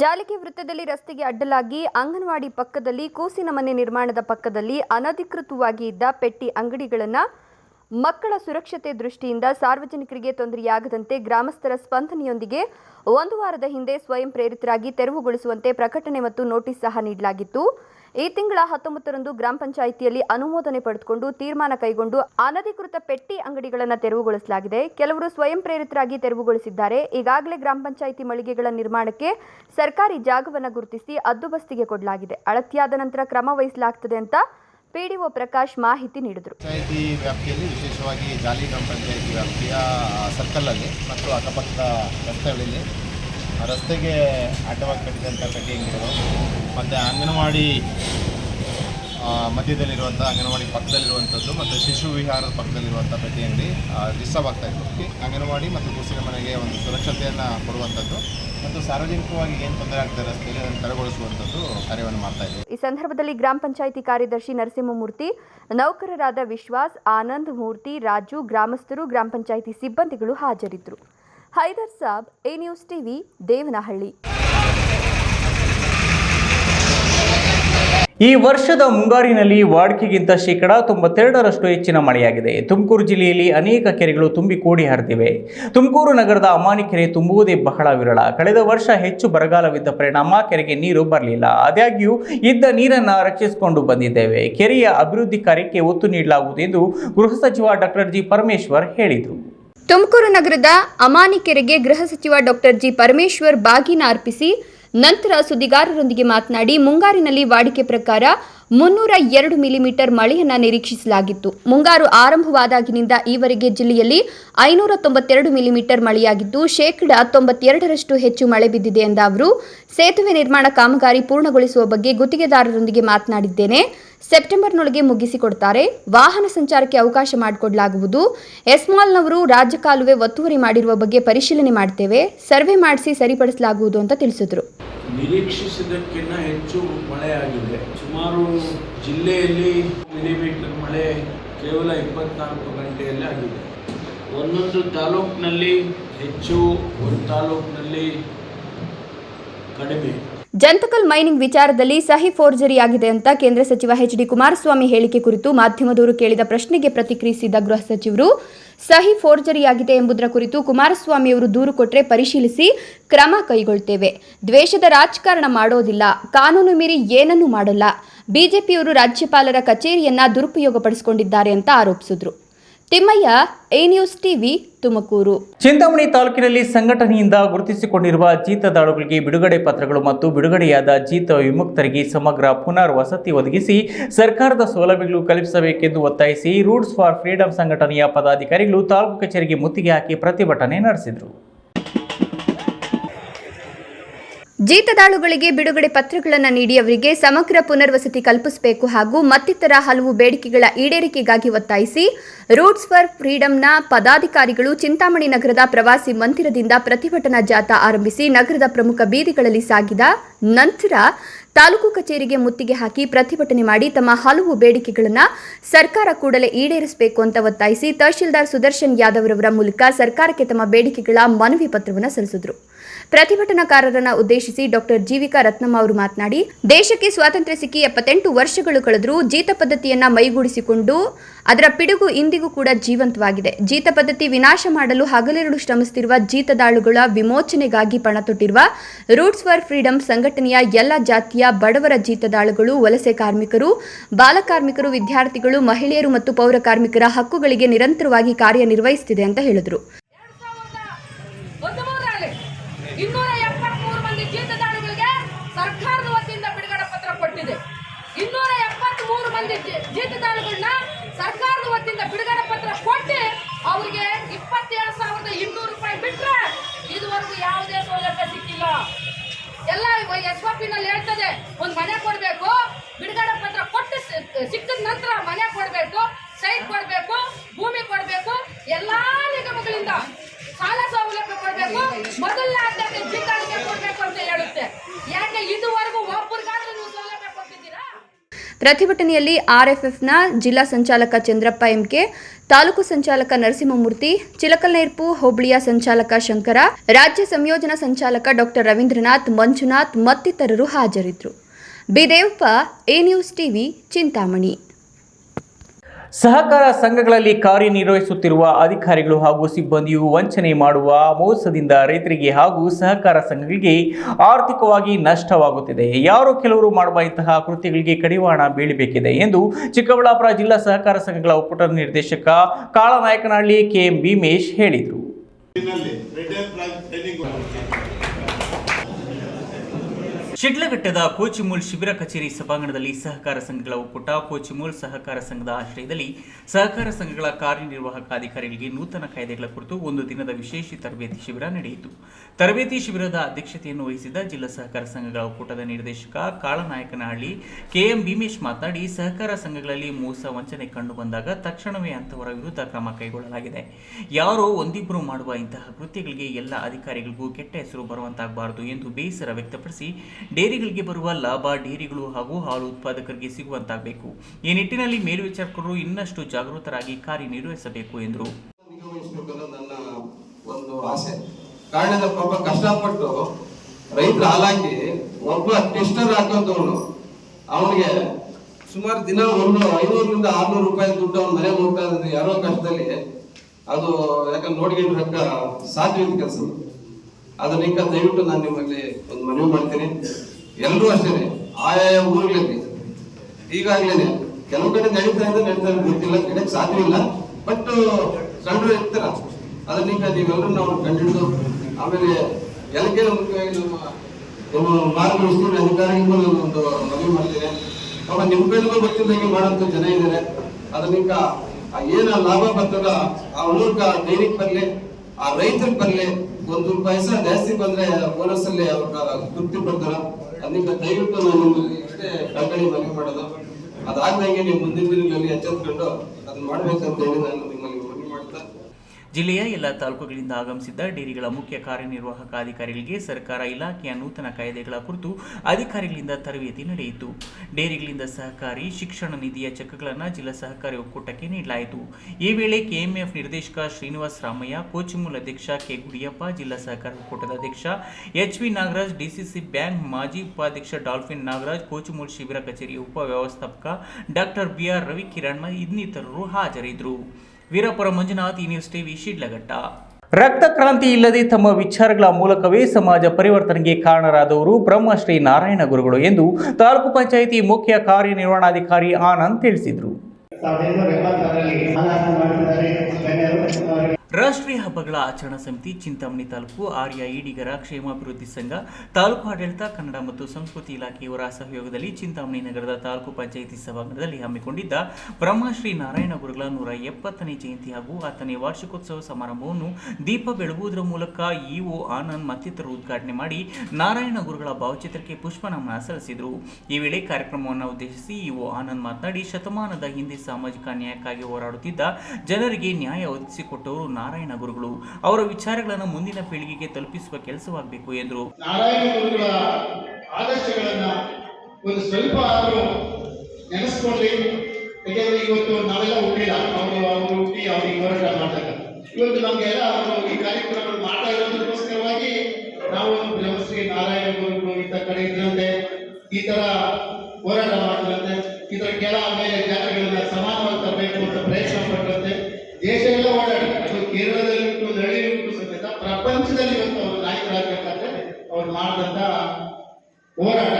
ಜಾಲಿಗೆ ವೃತ್ತದಲ್ಲಿ ರಸ್ತೆಗೆ ಅಡ್ಡಲಾಗಿ ಅಂಗನವಾಡಿ ಪಕ್ಕದಲ್ಲಿ ಕೂಸಿನ ಮನೆ ನಿರ್ಮಾಣದ ಪಕ್ಕದಲ್ಲಿ ಅನಧಿಕೃತವಾಗಿ ಇದ್ದ ಪೆಟ್ಟಿ ಅಂಗಡಿಗಳನ್ನು ಮಕ್ಕಳ ಸುರಕ್ಷತೆ ದೃಷ್ಟಿಯಿಂದ ಸಾರ್ವಜನಿಕರಿಗೆ ತೊಂದರೆಯಾಗದಂತೆ ಗ್ರಾಮಸ್ಥರ ಸ್ಪಂದನೆಯೊಂದಿಗೆ ಒಂದು ವಾರದ ಹಿಂದೆ ಸ್ವಯಂ ಪ್ರೇರಿತರಾಗಿ ತೆರವುಗೊಳಿಸುವಂತೆ ಪ್ರಕಟಣೆ ಮತ್ತು ನೋಟಿಸ್ ಸಹ ನೀಡಲಾಗಿತ್ತು. ಈ ತಿಂಗಳ ಹತ್ತೊಂಬತ್ತರಂದು ಗ್ರಾಮ ಪಂಚಾಯಿತಿಯಲ್ಲಿ ಅನುಮೋದನೆ ಪಡೆದುಕೊಂಡು ತೀರ್ಮಾನ ಕೈಗೊಂಡು ಅನಧಿಕೃತ ಪೆಟ್ಟಿ ಅಂಗಡಿಗಳನ್ನು ತೆರವುಗೊಳಿಸಲಾಗಿದೆ. ಕೆಲವರು ಸ್ವಯಂ ಪ್ರೇರಿತರಾಗಿ ತೆರವುಗೊಳಿಸಿದ್ದಾರೆ. ಈಗಾಗಲೇ ಗ್ರಾಮ ಪಂಚಾಯಿತಿ ಮಳಿಗೆಗಳ ನಿರ್ಮಾಣಕ್ಕೆ ಸರ್ಕಾರಿ ಜಾಗವನ್ನು ಗುರುತಿಸಿ ಅದ್ದುಬಸ್ತಿಗೆ ಕೊಡಲಾಗಿದೆ. ಅಳತೆಯಾದ ನಂತರ ಕ್ರಮ ವಹಿಸಲಾಗುತ್ತದೆ ಅಂತ ಪಿಡಿಒ ಪ್ರಕಾಶ್ ಮಾಹಿತಿ ನೀಡಿದರು. ಪಂಚಾಯಿತಿ ವ್ಯಾಪ್ತಿಯಲ್ಲಿ ವಿಶೇಷವಾಗಿ ಜಾಲಿ ಗ್ರಾಮ ಪಂಚಾಯಿತಿ ವ್ಯಾಪ್ತಿಯ ಸರ್ಕಲಲ್ಲಿ ಮತ್ತು ಅಕ್ಕಪಕ್ಕದ ರಸ್ತೆಗಳಲ್ಲಿ ರಸ್ತೆಗೆ ಅಡ್ಡವಾಗಿ ಕಟ್ಟಿದಂಥ ಕಟ್ಟಿಂಗ್ ಮತ್ತೆ ಮತ್ತು ಅಂಗನವಾಡಿ ಮಧ್ಯದಲ್ಲಿರುವಂಥ ಅಂಗನವಾಡಿ ಪಕ್ಕದಲ್ಲಿರುವಂಥದ್ದು ಮತ್ತು ಶಿಶು ವಿಹಾರದ ಪಕ್ಕದಲ್ಲಿರುವಂಥ ಪ್ರತಿ ಅಂಗಡಿ ಡಿಸ್ಟರ್ಬ್ ಈ ಅಂಗನವಾಡಿ ಮತ್ತು ಕೂಸಿನ ಮನೆಗೆ ಒಂದು ಸುರಕ್ಷತೆಯನ್ನು ಕೊಡುವಂಥದ್ದು ಮತ್ತು ಸಾರ್ವಜನಿಕವಾಗಿ ಏನು ತೊಂದರೆ ಆಗ್ತಾ ರಸ್ತೆಯಲ್ಲಿ ಅದನ್ನು ತೆರವುಗೊಳಿಸುವಂಥದ್ದು ಕಾರ್ಯವನ್ನು ಮಾಡ್ತಾ ಇದ್ದೀವಿ ಈ ಸಂದರ್ಭದಲ್ಲಿ ಗ್ರಾಮ ಪಂಚಾಯಿತಿ ಕಾರ್ಯದರ್ಶಿ ನರಸಿಂಹಮೂರ್ತಿ, ನೌಕರರಾದ ವಿಶ್ವಾಸ್, ಆನಂದ್ ಮೂರ್ತಿ, ರಾಜು, ಗ್ರಾಮಸ್ಥರು, ಗ್ರಾಮ ಪಂಚಾಯಿತಿ ಸಿಬ್ಬಂದಿಗಳು ಹಾಜರಿದ್ದರು. Haider Sab, A news TV, Devanahalli. ಈ ವರ್ಷದ ಮುಂಗಾರಿನಲ್ಲಿ ವಾಡಿಕೆಗಿಂತ ಶೇಕಡಾ ತೊಂಬತ್ತೆರಡರಷ್ಟು ಹೆಚ್ಚಿನ ಮಳೆಯಾಗಿದೆ. ತುಮಕೂರು ಜಿಲ್ಲೆಯಲ್ಲಿ ಅನೇಕ ಕೆರೆಗಳು ತುಂಬಿ ಕೋಡಿ ಹರಿದಿವೆ. ತುಮಕೂರು ನಗರದ ಅಮಾನಿ ಕೆರೆ ತುಂಬುವುದೇ ಬಹಳ ವಿರಳ. ಕಳೆದ ವರ್ಷ ಹೆಚ್ಚು ಬರಗಾಲವಿದ್ದ ಪರಿಣಾಮ ಕೆರೆಗೆ ನೀರು ಬರಲಿಲ್ಲ. ಆದಾಗ್ಯೂ, ಇದ್ದ ನೀರನ್ನು ರಕ್ಷಿಸಿಕೊಂಡು ಬಂದಿದ್ದೇವೆ. ಕೆರೆಯ ಅಭಿವೃದ್ಧಿ ಕಾರ್ಯಕ್ಕೆ ಒತ್ತು ನೀಡಲಾಗುವುದು ಎಂದು ಗೃಹ ಸಚಿವ ಡಾಕ್ಟರ್ ಜಿ ಪರಮೇಶ್ವರ್ ಹೇಳಿದರು. ತುಮಕೂರು ನಗರದ ಅಮಾನಿ ಕೆರೆಗೆ ಗೃಹ ಸಚಿವ ಡಾಕ್ಟರ್ ಜಿ ಪರಮೇಶ್ವರ್ ಬಾಗಿನ ಅರ್ಪಿಸಿ ನಂತರ ಸುದ್ದಿಗಾರರೊಂದಿಗೆ ಮಾತನಾಡಿ, ಮುಂಗಾರಿನಲ್ಲಿ ವಾಡಿಕೆ ಪ್ರಕಾರ ಮುನ್ನೂರ ಎರಡು ಮಿಲಿಮೀಟರ್ ಮಳೆಯನ್ನ ನಿರೀಕ್ಷಿಸಲಾಗಿತ್ತು. ಮುಂಗಾರು ಆರಂಭವಾದಾಗಿನಿಂದ ಈವರೆಗೆ ಜಿಲ್ಲೆಯಲ್ಲಿ ಐನೂರ ತೊಂಬತ್ತೆರಡು ಮಿಲಿಮೀಟರ್ ಮಳೆಯಾಗಿದ್ದು, ಶೇಕಡ ತೊಂಬತ್ತೆರಡರಷ್ಟು ಹೆಚ್ಚು ಮಳೆ ಬಿದ್ದಿದೆ ಎಂದ ಅವರು, ಸೇತುವೆ ನಿರ್ಮಾಣ ಕಾಮಗಾರಿ ಪೂರ್ಣಗೊಳಿಸುವ ಬಗ್ಗೆ ಗುತ್ತಿಗೆದಾರರೊಂದಿಗೆ ಮಾತನಾಡಿದ್ದೇನೆ. ಸೆಪ್ಟೆಂಬರ್ನೊಳಗೆ ಮುಗಿಸಿಕೊಡ್ತಾರೆ. ವಾಹನ ಸಂಚಾರಕ್ಕೆ ಅವಕಾಶ ಮಾಡಿಕೊಡಲಾಗುವುದು. ಎಸ್ಮಾಲ್ನವರು ರಾಜ್ಯ ಕಾಲುವೆ ಒತ್ತುವರಿ ಮಾಡಿರುವ ಬಗ್ಗೆ ಪರಿಶೀಲನೆ ಮಾಡ್ತೇವೆ. ಸರ್ವೆ ಮಾಡಿಸಿ ಸರಿಪಡಿಸಲಾಗುವುದು ಅಂತ ತಿಳಿಸಿದರು. ನಿರೀಕ್ಷಿಸಿದ್ದಕ್ಕಿಂತ ಹೆಚ್ಚು ಮಳೆಯಾಗಿದೆ. ಸುಮಾರು ಜಿಲ್ಲೆಯಲ್ಲಿ ಮಿಲಿಮೀಟರ್ ಮಳೆ ಕೇವಲ ಇಪ್ಪತ್ನಾಲ್ಕು ಗಂಟೆಯಲ್ಲಿ ಆಗಿದೆ. ಒಂದೊಂದು ತಾಲೂಕಿನಲ್ಲಿ ಹೆಚ್ಚು, ಒಂದು ತಾಲೂಕಿನಲ್ಲಿ ಕಡಿಮೆ. ಜಂತಕಲ್ ಮೈನಿಂಗ್ ವಿಚಾರದಲ್ಲಿ ಸಹಿ ಫೋರ್ಜರಿಯಾಗಿದೆ ಅಂತ ಕೇಂದ್ರ ಸಚಿವ ಎಚ್ ಡಿ ಕುಮಾರಸ್ವಾಮಿ ಹೇಳಿಕೆ ಕುರಿತು ಮಾಧ್ಯಮದವರು ಕೇಳಿದ ಪ್ರಶ್ನೆಗೆ ಪ್ರತಿಕ್ರಿಯಿಸಿದ ಗೃಹ ಸಚಿವರು, ಸಹಿ ಫೋರ್ಜರಿಯಾಗಿದೆ ಎಂಬುದರ ಕುರಿತು ಕುಮಾರಸ್ವಾಮಿ ಅವರು ದೂರು ಕೊಟ್ಟರೆ ಪರಿಶೀಲಿಸಿ ಕ್ರಮ ಕೈಗೊಳ್ತೇವೆ. ದ್ವೇಷದ ರಾಜಕಾರಣ ಮಾಡೋದಿಲ್ಲ, ಕಾನೂನು ಮೀರಿ ಏನನ್ನೂ ಮಾಡಲ್ಲ. ಬಿಜೆಪಿಯವರು ರಾಜ್ಯಪಾಲರ ಕಚೇರಿಯನ್ನ ದುರುಪಯೋಗಪಡಿಸಿಕೊಂಡಿದ್ದಾರೆ ಅಂತ ಆರೋಪಿಸಿದ್ರು. Timmaiah, A news TV, Tumakuru. Chintamani ತಾಲೂಕಿನಲ್ಲಿ ಸಂಘಟನೆಯಿಂದ ಗುರುತಿಸಿಕೊಂಡಿರುವ ಜೀತದಾಳುಗಳಿಗೆ ಬಿಡುಗಡೆ ಪತ್ರಗಳು ಮತ್ತು ಬಿಡುಗಡೆಯಾದ ಜೀತ ವಿಮುಕ್ತರಿಗೆ ಸಮಗ್ರ ಪುನರ್ ವಸತಿ ಒದಗಿಸಿ ಸರ್ಕಾರದ ಸೌಲಭ್ಯಗಳು ಕಲ್ಪಿಸಬೇಕೆಂದು ಒತ್ತಾಯಿಸಿ ರೂಟ್ಸ್ ಫಾರ್ ಫ್ರೀಡಂ ಸಂಘಟನೆಯ ಪದಾಧಿಕಾರಿಗಳು ತಾಲೂಕು ಕಚೇರಿಗೆ ಮುತ್ತಿಗೆ ಹಾಕಿ ಪ್ರತಿಭಟನೆ ನಡೆಸಿದರು. ಜೀತದಾಳುಗಳಿಗೆ ಬಿಡುಗಡೆ ಪತ್ರಗಳನ್ನು ನೀಡಿ ಅವರಿಗೆ ಸಮಗ್ರ ಪುನರ್ವಸತಿ ಕಲ್ಪಿಸಬೇಕು ಹಾಗೂ ಮತ್ತಿತರ ಹಲವು ಬೇಡಿಕೆಗಳ ಈಡೇರಿಕೆಗಾಗಿ ಒತ್ತಾಯಿಸಿ ರೂಟ್ಸ್ ಫಾರ್ ಫ್ರೀಡಂನ ಪದಾಧಿಕಾರಿಗಳು ಚಿಂತಾಮಣಿ ನಗರದ ಪ್ರವಾಸಿ ಮಂದಿರದಿಂದ ಪ್ರತಿಭಟನಾ ಜಾಥಾ ಆರಂಭಿಸಿ ನಗರದ ಪ್ರಮುಖ ಬೀದಿಗಳಲ್ಲಿ ಸಾಗಿದ ನಂತರ ತಾಲೂಕು ಕಚೇರಿಗೆ ಮುತ್ತಿಗೆ ಹಾಕಿ ಪ್ರತಿಭಟನೆ ಮಾಡಿ ತಮ್ಮ ಹಲವು ಬೇಡಿಕೆಗಳನ್ನು ಸರ್ಕಾರ ಕೂಡಲೇ ಈಡೇರಿಸಬೇಕು ಅಂತ ಒತ್ತಾಯಿಸಿ, ತಹಶೀಲ್ದಾರ್ ಸುದರ್ಶನ್ ಯಾದವ್ ರವರ ಮೂಲಕ ಸರ್ಕಾರಕ್ಕೆ ತಮ್ಮ ಬೇಡಿಕೆಗಳ ಮನವಿ ಪತ್ರವನ್ನು ಸಲ್ಲಿಸಿದರು. ಪ್ರತಿಭಟನಾಕಾರರನ್ನ ಉದ್ದೇಶಿಸಿ ಡಾಕ್ಟರ್ ಜೀವಿಕಾ ರತ್ನಮ್ಮ ಅವರು ಮಾತನಾಡಿ, ದೇಶಕ್ಕೆ ಸ್ವಾತಂತ್ರ್ಯ ಸಿಕ್ಕಿ ಎಪ್ಪತ್ತೆಂಟು ವರ್ಷಗಳು ಕಳೆದರೂ ಜೀತ ಪದ್ಧತಿಯನ್ನ ಮೈಗೂಡಿಸಿಕೊಂಡು ಅದರ ಪಿಡುಗು ಇಂದಿಗೂ ಕೂಡ ಜೀವಂತವಾಗಿದೆ. ಜೀತ ಪದ್ಧತಿ ವಿನಾಶ ಮಾಡಲು ಹಗಲಿರುಳು ಶ್ರಮಿಸುತ್ತಿರುವ ಜೀತದಾಳುಗಳ ವಿಮೋಚನೆಗಾಗಿ ಪಣತೊಟ್ಟಿರುವ ರೂಟ್ಸ್ ಫಾರ್ ಫ್ರೀಡಂ ಸಂಘಟನೆಯ ಎಲ್ಲ ಜಾತಿಯ ಬಡವರ ಜೀತದಾಳುಗಳು ವಲಸೆ ಕಾರ್ಮಿಕರು ಬಾಲಕಾರ್ಮಿಕರು ವಿದ್ಯಾರ್ಥಿಗಳು, ಮಹಿಳೆಯರು ಮತ್ತು ಪೌರ ಕಾರ್ಮಿಕರ ಹಕ್ಕುಗಳಿಗೆ ನಿರಂತರವಾಗಿ ಕಾರ್ಯನಿರ್ವಹಿಸುತ್ತಿದೆ ಅಂತ ಹೇಳಿದರು. ಅವರಿಗೆ ಇಪ್ಪತ್ತೇಳು ಸಾವಿರದ ಇನ್ನೂರು ರೂಪಾಯಿ ಬಿಟ್ಟರೆ ಇದುವರೆಗೂ ಯಾವುದೇ ಸೌಲಭ್ಯ ಸಿಕ್ಕಿಲ್ಲ. ಎಲ್ಲ ಎಸ್ನಲ್ಲಿ ಹೇಳ್ತದೆ, ಒಂದು ಮನೆ ಕೊಡಬೇಕು, ಬಿಡುಗಡೆ ಪತ್ರ ಕೊಟ್ಟು ಸಿಕ್ಕಿದ ನಂತರ ಮನೆ ಕೊಡಬೇಕು ಸೈಟ್ ಕೊಡಬೇಕು, ಭೂಮಿ ಕೊಡಬೇಕು, ಎಲ್ಲ ನಿಗಮಗಳಿಂದ ಸಾಲ ಸೌಲಭ್ಯ ಕೊಡಬೇಕು, ಮೊದಲನೇ ಆದ್ಯತೆ ಜಿಲ್ಲಾಳಿಗೆ ಕೊಡಬೇಕು ಅಂತ ಹೇಳುತ್ತೆ. ಯಾಕೆ ಇದುವರೆಗೂ ಒಬ್ಬರಿಗಾದ್ರೂ ನೀವು ಸೌಲಭ್ಯ ಕೊಟ್ಟಿದ್ದೀರಾ ಪ್ರತಿಭಟನೆಯಲ್ಲಿ ಆರ್ಎಫ್ಎಫ್ನ ಜಿಲ್ಲಾ ಸಂಚಾಲಕ ಚಂದ್ರಪ್ಪ ಎಂಕೆ, ತಾಲೂಕು ಸಂಚಾಲಕ ನರಸಿಂಹಮೂರ್ತಿ ಚಿಲಕಲ್ನೇರ್ಪು ಹೋಬಳಿಯ ಸಂಚಾಲಕ ಶಂಕರ, ರಾಜ್ಯ ಸಂಯೋಜನಾ ಸಂಚಾಲಕ ಡಾಕ್ಟರ್ ರವೀಂದ್ರನಾಥ್, ಮಂಜುನಾಥ್ ಮತ್ತಿತರರು ಹಾಜರಿದ್ದರು. Bidevappa, A news TV, Chintamani. ಸಹಕಾರ ಸಂಘಗಳಲ್ಲಿ ಕಾರ್ಯನಿರ್ವಹಿಸುತ್ತಿರುವ ಅಧಿಕಾರಿಗಳು ಹಾಗೂ ಸಿಬ್ಬಂದಿಯು ವಂಚನೆ ಮಾಡುವ ಮೋಸದಿಂದ ರೈತರಿಗೆ ಹಾಗೂ ಸಹಕಾರ ಸಂಘಗಳಿಗೆ ಆರ್ಥಿಕವಾಗಿ ನಷ್ಟವಾಗುತ್ತಿದೆ. ಯಾರು ಕೆಲವರು ಮಾಡುವ ಇಂತಹ ಕೃತ್ಯಗಳಿಗೆ ಕಡಿವಾಣ ಬೀಳಬೇಕಿದೆ ಎಂದು ಚಿಕ್ಕಬಳ್ಳಾಪುರ ಜಿಲ್ಲಾ ಸಹಕಾರ ಸಂಘಗಳ ಒಕ್ಕೂಟದ ನಿರ್ದೇಶಕ ಕಾಳನಾಯಕನಹಳ್ಳಿ ಕೆಎಂ ಭೀಮೇಶ್ ಹೇಳಿದರು. ಶಿಡ್ಲಘಟ್ಟದ ಕೋಚಿಮೂಲ್ ಶಿಬಿರ ಕಚೇರಿ ಸಭಾಂಗಣದಲ್ಲಿ ಸಹಕಾರ ಸಂಘಗಳ ಒಕ್ಕೂಟ, ಕೋಚಿಮೂಲ್ ಸಹಕಾರ ಸಂಘದ ಆಶ್ರಯದಲ್ಲಿ ಸಹಕಾರ ಸಂಘಗಳ ಕಾರ್ಯನಿರ್ವಾಹಕ ಅಧಿಕಾರಿಗಳಿಗೆ ನೂತನ ಕಾಯ್ದೆಗಳ ಕುರಿತು ಒಂದು ದಿನದ ವಿಶೇಷ ತರಬೇತಿ ಶಿಬಿರ ನಡೆಯಿತು. ತರಬೇತಿ ಶಿಬಿರದ ಅಧ್ಯಕ್ಷತೆಯನ್ನು ವಹಿಸಿದ ಜಿಲ್ಲಾ ಸಹಕಾರ ಸಂಘಗಳ ಒಕ್ಕೂಟದ ನಿರ್ದೇಶಕ ಕಾಳನಾಯಕನಹಳ್ಳಿ, ಕೆಎಂ ಭೀಮೇಶ್ ಮಾತನಾಡಿ, ಸಹಕಾರ ಸಂಘಗಳಲ್ಲಿ ಮೋಸ, ವಂಚನೆ ಕಂಡು ಬಂದಾಗ ತಕ್ಷಣವೇ ಅಂತವರ ವಿರುದ್ಧ ಕ್ರಮ ಕೈಗೊಳ್ಳಲಾಗಿದೆ. ಯಾರೋ ಒಂದಿಬ್ಬರು ಮಾಡುವ ಇಂತಹ ಕೃತ್ಯಗಳಿಗೆ ಎಲ್ಲ ಅಧಿಕಾರಿಗಳಿಗೂ ಕೆಟ್ಟ ಹೆಸರು ಬರುವಂತಾಗಬಾರದು ಎಂದು ಬೇಸರ ವ್ಯಕ್ತಪಡಿಸಿ ಡೇರಿಗಳಿಗೆ ಬರುವ ಲಾಭ, ಡೇರಿಗಳು ಹಾಗೂ ಹಾಲು ಉತ್ಪಾದಕರಿಗೆ ಸಿಗುವಂತಾಗಬೇಕು. ಈ ನಿಟ್ಟಿನಲ್ಲಿ ಮೇಲ್ವಿಚಾರಕರು ಇನ್ನಷ್ಟು ಜಾಗೃತರಾಗಿ ಕಾರ್ಯನಿರ್ವಹಿಸಬೇಕು ಎಂದರು. ಕಾರಣದ ಪಾಪ ಕಷ್ಟಪಟ್ಟು ರೈತರ ಹಾಲಾಕಿ ಒಬ್ಬ ಟೆಸ್ಟರ್ ಹಾಕೋದವನು ಅವನಿಗೆ ಸುಮಾರು ದಿನ ಒಂದು ಐನೂರರಿಂದ ಆರ್ನೂರು ರೂಪಾಯಿ ದುಡ್ಡು ಅವ್ನ ಮನೆ ಹೋಗ್ತಾ ಯಾರೋ ಕಷ್ಟದಲ್ಲಿ. ಅದು ಯಾಕಂದ್ರೆ ನೋಡ್ಕೊಂಡು ರೊಕ್ಕ ಸಾಧ್ಯವಿಲ್ಲ ಕೆಲಸ ಅದನ್ನ ದಯವಿಟ್ಟು ನಾನು ನಿಮ್ಮಲ್ಲಿ ಒಂದು ಮನವಿ ಮಾಡ್ತೀನಿ. ಎಲ್ಲರೂ ಅಷ್ಟೇ. ಆಯಾಯ ಊರುಗಳಲ್ಲಿ ಈಗಾಗಲೇ ಕೆಲವು ಕಡೆ ನಡೀತಾ ಇದೆ, ನಡೀತಾ ಗೊತ್ತಿಲ್ಲ ಸಾಧ್ಯ ಇಲ್ಲ. ಬಟ್ ಕಂಡು ಇರ್ತಾರ. ಅದರಿಂದ ಈಗ ನೀವೆಲ್ಲರೂ ನಾವು ಕಂಡಿಡಿದು ಆಮೇಲೆ ಎಲ್ಲಕ್ಕೆ ಮುಖ್ಯವಾಗಿ ನಮ್ಮ ನಮ್ಮ ಮಾರ್ಗದರ್ಶನ ಅಧಿಕಾರಿಗೂ ಒಂದು ಮನವಿ ಮಾಡ್ತೇನೆ ಅವ ನಿಮ್ಮ ಕೈಗೂ ಗೊತ್ತಿಲ್ಲದಂಗೆ ಮಾಡೋಂಥ ಜನ ಇದ್ದಾರೆ ಅದನ್ನೀಗ ಆ ಏನ ಲಾಭ ಬರ್ತದ ಆ ಮೂಲಕ ಡೈರಿಗೆ ಬರಲಿ ಆ ರೈತರಿಗೆ ಬರ್ಲಿ ಒಂದು ಪೈಸಾ ಜಾಸ್ತಿ ಬಂದ್ರೆ ಬೋನಸ್ ಅಲ್ಲಿ ಅವ್ರ ತೃಪ್ತಿ ಪಡ್ತಾರ. ಅದಕ್ಕೆ ದಯವಿಟ್ಟು ನಾನು ಇಷ್ಟೇ ಕಳ್ಕಳಿ ಮನವಿ ಮಾಡೋದು ಅದಾದ್ಮೇಲೆ ನೀವು ಮುಂದಿನ ದಿನಗಳಲ್ಲಿ ಎಚ್ಚೆತ್ಕೊಂಡು ಅದನ್ನ ಮಾಡ್ಬೇಕಂತ ಹೇಳಿ ನಾನು ನಿಮ್ಮಲ್ಲಿ ಜಿಲ್ಲೆಯ ಎಲ್ಲ ತಾಲೂಕುಗಳಿಂದ ಆಗಮಿಸಿದ್ದ ಡೇರಿಗಳ ಮುಖ್ಯ ಕಾರ್ಯನಿರ್ವಾಹಕ ಅಧಿಕಾರಿಗಳಿಗೆ ಸರ್ಕಾರ ಇಲಾಖೆಯ ನೂತನ ಕಾಯ್ದೆಗಳ ಕುರಿತು ಅಧಿಕಾರಿಗಳಿಂದ ತರಬೇತಿ ನಡೆಯಿತು. ಡೇರಿಗಳಿಂದ ಸಹಕಾರಿ ಶಿಕ್ಷಣ ನಿಧಿಯ ಚೆಕ್ಗಳನ್ನು ಜಿಲ್ಲಾ ಸಹಕಾರಿ ಒಕ್ಕೂಟಕ್ಕೆ ನೀಡಲಾಯಿತು. ಈ ವೇಳೆ ಕೆಎಂಎಫ್ ನಿರ್ದೇಶಕ ಶ್ರೀನಿವಾಸ ರಾಮಯ್ಯ, ಕೋಚಿಮೂಲ್ ಅಧ್ಯಕ್ಷ ಕೆ. ಗುಡಿಯಪ್ಪ, ಜಿಲ್ಲಾ ಸಹಕಾರಿ ಒಕ್ಕೂಟದ ಅಧ್ಯಕ್ಷ H. V. Nagaraj, DCC bank ಮಾಜಿ ಉಪಾಧ್ಯಕ್ಷ ಡಾಲ್ಫಿನ್ ನಾಗರಾಜ್, ಕೋಚಿಮೂಲ್ ಶಿಬಿರ ಕಚೇರಿಯ ಉಪ ವ್ಯವಸ್ಥಾಪಕ ಡಾಕ್ಟರ್ ಬಿಆರ್ ರವಿಕಿರಣ್ ಇನ್ನಿತರರು ಹಾಜರಿದ್ದರು. ವೀರಪುರ ಮಂಜುನಾಥ್ ಈ ನ್ಯೂಸ್ ಟಿವಿ ಶಿಡ್ಲಘಟ್ಟ ರಕ್ತ ಕ್ರಾಂತಿ ಇಲ್ಲದೆ ತಮ್ಮ ವಿಚಾರಗಳ ಮೂಲಕವೇ ಸಮಾಜ ಪರಿವರ್ತನೆಗೆ ಕಾರಣರಾದವರು ಬ್ರಹ್ಮಶ್ರೀ ನಾರಾಯಣ ಗುರುಗಳು ಎಂದು ತಾಲೂಕು ಪಂಚಾಯಿತಿ ಮುಖ್ಯ ಕಾರ್ಯನಿರ್ವಹಣಾಧಿಕಾರಿ ಆನಂದ್ ತಿಳಿಸಿದರು. ರಾಷ್ಟ್ರೀಯ ಹಬ್ಬಗಳ ಆಚರಣಾ ಸಮಿತಿ, ಚಿಂತಾಮಣಿ ತಾಲೂಕು ಆರ್ಯ ಈಡಿಗರ ಕ್ಷೇಮಾಭಿವೃದ್ಧಿ ಸಂಘ, ತಾಲೂಕು ಆಡಳಿತ, ಕನ್ನಡ ಮತ್ತು ಸಂಸ್ಕೃತಿ ಇಲಾಖೆಯವರ ಸಹಯೋಗದಲ್ಲಿ ಚಿಂತಾಮಣಿ ನಗರದ ತಾಲೂಕು ಪಂಚಾಯಿತಿ ಸಭಾಂಗಣದಲ್ಲಿ ಹಮ್ಮಿಕೊಂಡಿದ್ದ ಬ್ರಹ್ಮಶ್ರೀ ನಾರಾಯಣ ಗುರುಗಳ ನೂರ ಎಪ್ಪತ್ತನೇ ಜಯಂತಿ ಹಾಗೂ ಹತ್ತನೇ ವಾರ್ಷಿಕೋತ್ಸವ ಸಮಾರಂಭವನ್ನು ದೀಪ ಬೆಳಗುವುದರ ಮೂಲಕ ಇಒ ಆನಂದ್ ಮತ್ತಿತರರು ಉದ್ಘಾಟನೆ ಮಾಡಿ ನಾರಾಯಣ ಗುರುಗಳ ಭಾವಚಿತ್ರಕ್ಕೆ ಪುಷ್ಪ ನಮನ ಸಲ್ಲಿಸಿದರು. ಈ ವೇಳೆ ಕಾರ್ಯಕ್ರಮವನ್ನು ಉದ್ದೇಶಿಸಿ ಇಒ ಆನಂದ್ ಮಾತನಾಡಿ, ಶತಮಾನದ ಹಿಂದೆ ಸಾಮಾಜಿಕ ನ್ಯಾಯಕ್ಕಾಗಿ ಹೋರಾಡುತ್ತಿದ್ದ ಜನರಿಗೆ ನ್ಯಾಯ ಒದಗಿಸಿಕೊಟ್ಟವರು ನಾರಾಯಣ ಗುರುಗಳು, ಅವರ ವಿಚಾರಗಳನ್ನು ಮುಂದಿನ ಪೀಳಿಗೆಗೆ ತಲುಪಿಸುವ ಕೆಲಸವಾಗಬೇಕು ಎಂದರು. ನಾರಾಯಣ ಗುರುಗಳ ಆದರ್ಶಗಳನ್ನ ಒಂದು ಸ್ವಲ್ಪ ಆದರೂ ನೆನೆಸ್ಕೊಳ್ಳಿ ಯಾಕೆಂದ್ರೆ ಇವತ್ತು ನಾವೆಲ್ಲ ಹುಟ್ಟಿಲ್ಲ. ಅವರು ಅವರು ಹುಟ್ಟಿ ಅವ್ರಿಗೆ ಹೋರಾಟ ಮಾಡ್ತಾರೆ. ಇವತ್ತು ನಮಗೆಲ್ಲ ಅವರು ಈ ಕಾರ್ಯಕ್ರಮಗಳು ಮಾಡ್ತಾ ಇರೋದಕ್ಕೋಸ್ಕರವಾಗಿ ನಾವು ಬ್ರಹ್ಮಶ್ರೀ ನಾರಾಯಣ ಗುರುಗಳು ಇಂಥ ಕಡೆ ಇದ್ರಂತೆ, ಈ ತರ ಹೋರಾಟ ಮಾಡಿದ್ರಂತೆ ಈ ತರ ಕೆಳ ಮೇಲೆ ಜಾತಿಗಳನ್ನ ತರಬೇಕು ಅಂತ ಪ್ರಯತ್ನ ಪಟ್ಟರಂತೆ ದೇಶ ಎಲ್ಲ ಓಡಾಡಿ ಅದು ಕೇರಳದಲ್ಲಿ ಉಂಟು ನಳ್ಳಿ ಉಂಟು ಸಮೇತ ಪ್ರಪಂಚದಲ್ಲಿ ಇವತ್ತು ಅವರು ನಾಯಕರಾಗಬೇಕಾದ್ರೆ ಅವ್ರು ಮಾಡಿದಂತ ಹೋರಾಟ.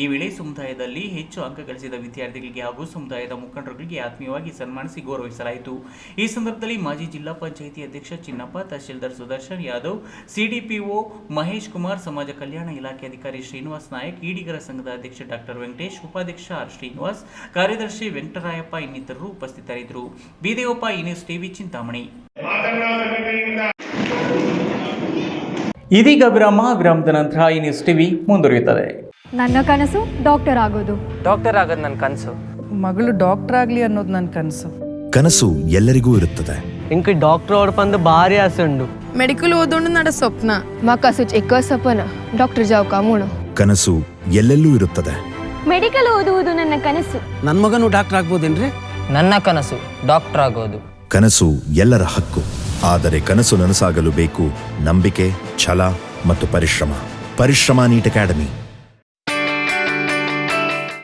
ಈ ವೇಳೆ ಸಮುದಾಯದಲ್ಲಿ ಹೆಚ್ಚು ಅಂಕ ಗಳಿಸಿದ ವಿದ್ಯಾರ್ಥಿಗಳಿಗೆ ಹಾಗೂ ಸಮುದಾಯದ ಮುಖಂಡರುಗಳಿಗೆ ಆತ್ಮೀಯವಾಗಿ ಸನ್ಮಾನಿಸಿ ಗೌರವಿಸಲಾಯಿತು. ಈ ಸಂದರ್ಭದಲ್ಲಿ ಮಾಜಿ ಜಿಲ್ಲಾ ಪಂಚಾಯಿತಿ ಅಧ್ಯಕ್ಷ ಚಿನ್ನಪ್ಪ, ತಹಶೀಲ್ದಾರ್ ಸುದರ್ಶನ್ ಯಾದವ್, ಸಿಡಿಪಿಒ ಮಹೇಶ್ ಕುಮಾರ್, ಸಮಾಜ ಕಲ್ಯಾಣ ಇಲಾಖೆ ಅಧಿಕಾರಿ ಶ್ರೀನಿವಾಸ್ ನಾಯಕ್, ಈಡಿಗರ ಸಂಘದ ಅಧ್ಯಕ್ಷ ಡಾಕ್ಟರ್ ವೆಂಕಟೇಶ್, ಉಪಾಧ್ಯಕ್ಷ ಆರ್ ಶ್ರೀನಿವಾಸ್, ಕಾರ್ಯದರ್ಶಿ ವೆಂಕಟರಾಯಪ್ಪ ಇನ್ನಿತರರು ಉಪಸ್ಥಿತರಿದ್ದರು. ಬಿದೇವಪ್ಪ ಈ ನ್ಯೂಸ್ ಟಿವಿ ಚಿಂತಾಮಣಿ. ಇದೀಗ ವಿರಾಮ, ವಿರಾಮದ ನಂತರ ಈ ನ್ಯೂಸ್ ಟಿವಿ ಮುಂದುವರಿಯುತ್ತದೆ. ನನ್ನ ಕನಸು ಡಾಕ್ಟರ್ ಆಗೋದು ಡಾಕ್ಟರ್ ಆಗೋದು ನನ್ನ ಕನಸು ಮಗಳು ಡಾಕ್ಟರ್ ಆಗಲಿ ಅನ್ನೋದು ನನ್ನ ಕನಸು ಕನಸು ಎಲ್ಲರಿಗೂ ಇರುತ್ತದೆ ఇంక డాక్టర్ ఓడపందు భారీ ఆశండు ಮೆಡಿಕಲ್ ಓದೋಣ ನಡ ಸ್ವಪ್ನ ಮಾಕ ಸುಚ್ ಎಕ್ಕ ಸಪನ ಡಾಕ್ಟರ್ ಜಾವ್ ಕಾಮೂಣ ಕನಸು ಎಲ್ಲೆಲ್ಲೂ ಇರುತ್ತದೆ ಮೆಡಿಕಲ್ ಓದುವುದು ನನ್ನ ಕನಸು ನನ್ನ ಮಗನು ಡಾಕ್ಟರ್ ಆಗ್ಬೋದೇನ್ರಿ ನನ್ನ ಕನಸು ಡಾಕ್ಟರ್ ಆಗೋದು ಕನಸು ಎಲ್ಲರ ಹಕ್ಕು ಆದರೆ ಕನಸು ನನಸಾಗಲು ಬೇಕು ನಂಬಿಕೆ ಛಲ ಮತ್ತು ಪರಿಶ್ರಮ ಪರಿಶ್ರಮ ನೀಟ್ ಅಕಾಡೆಮಿ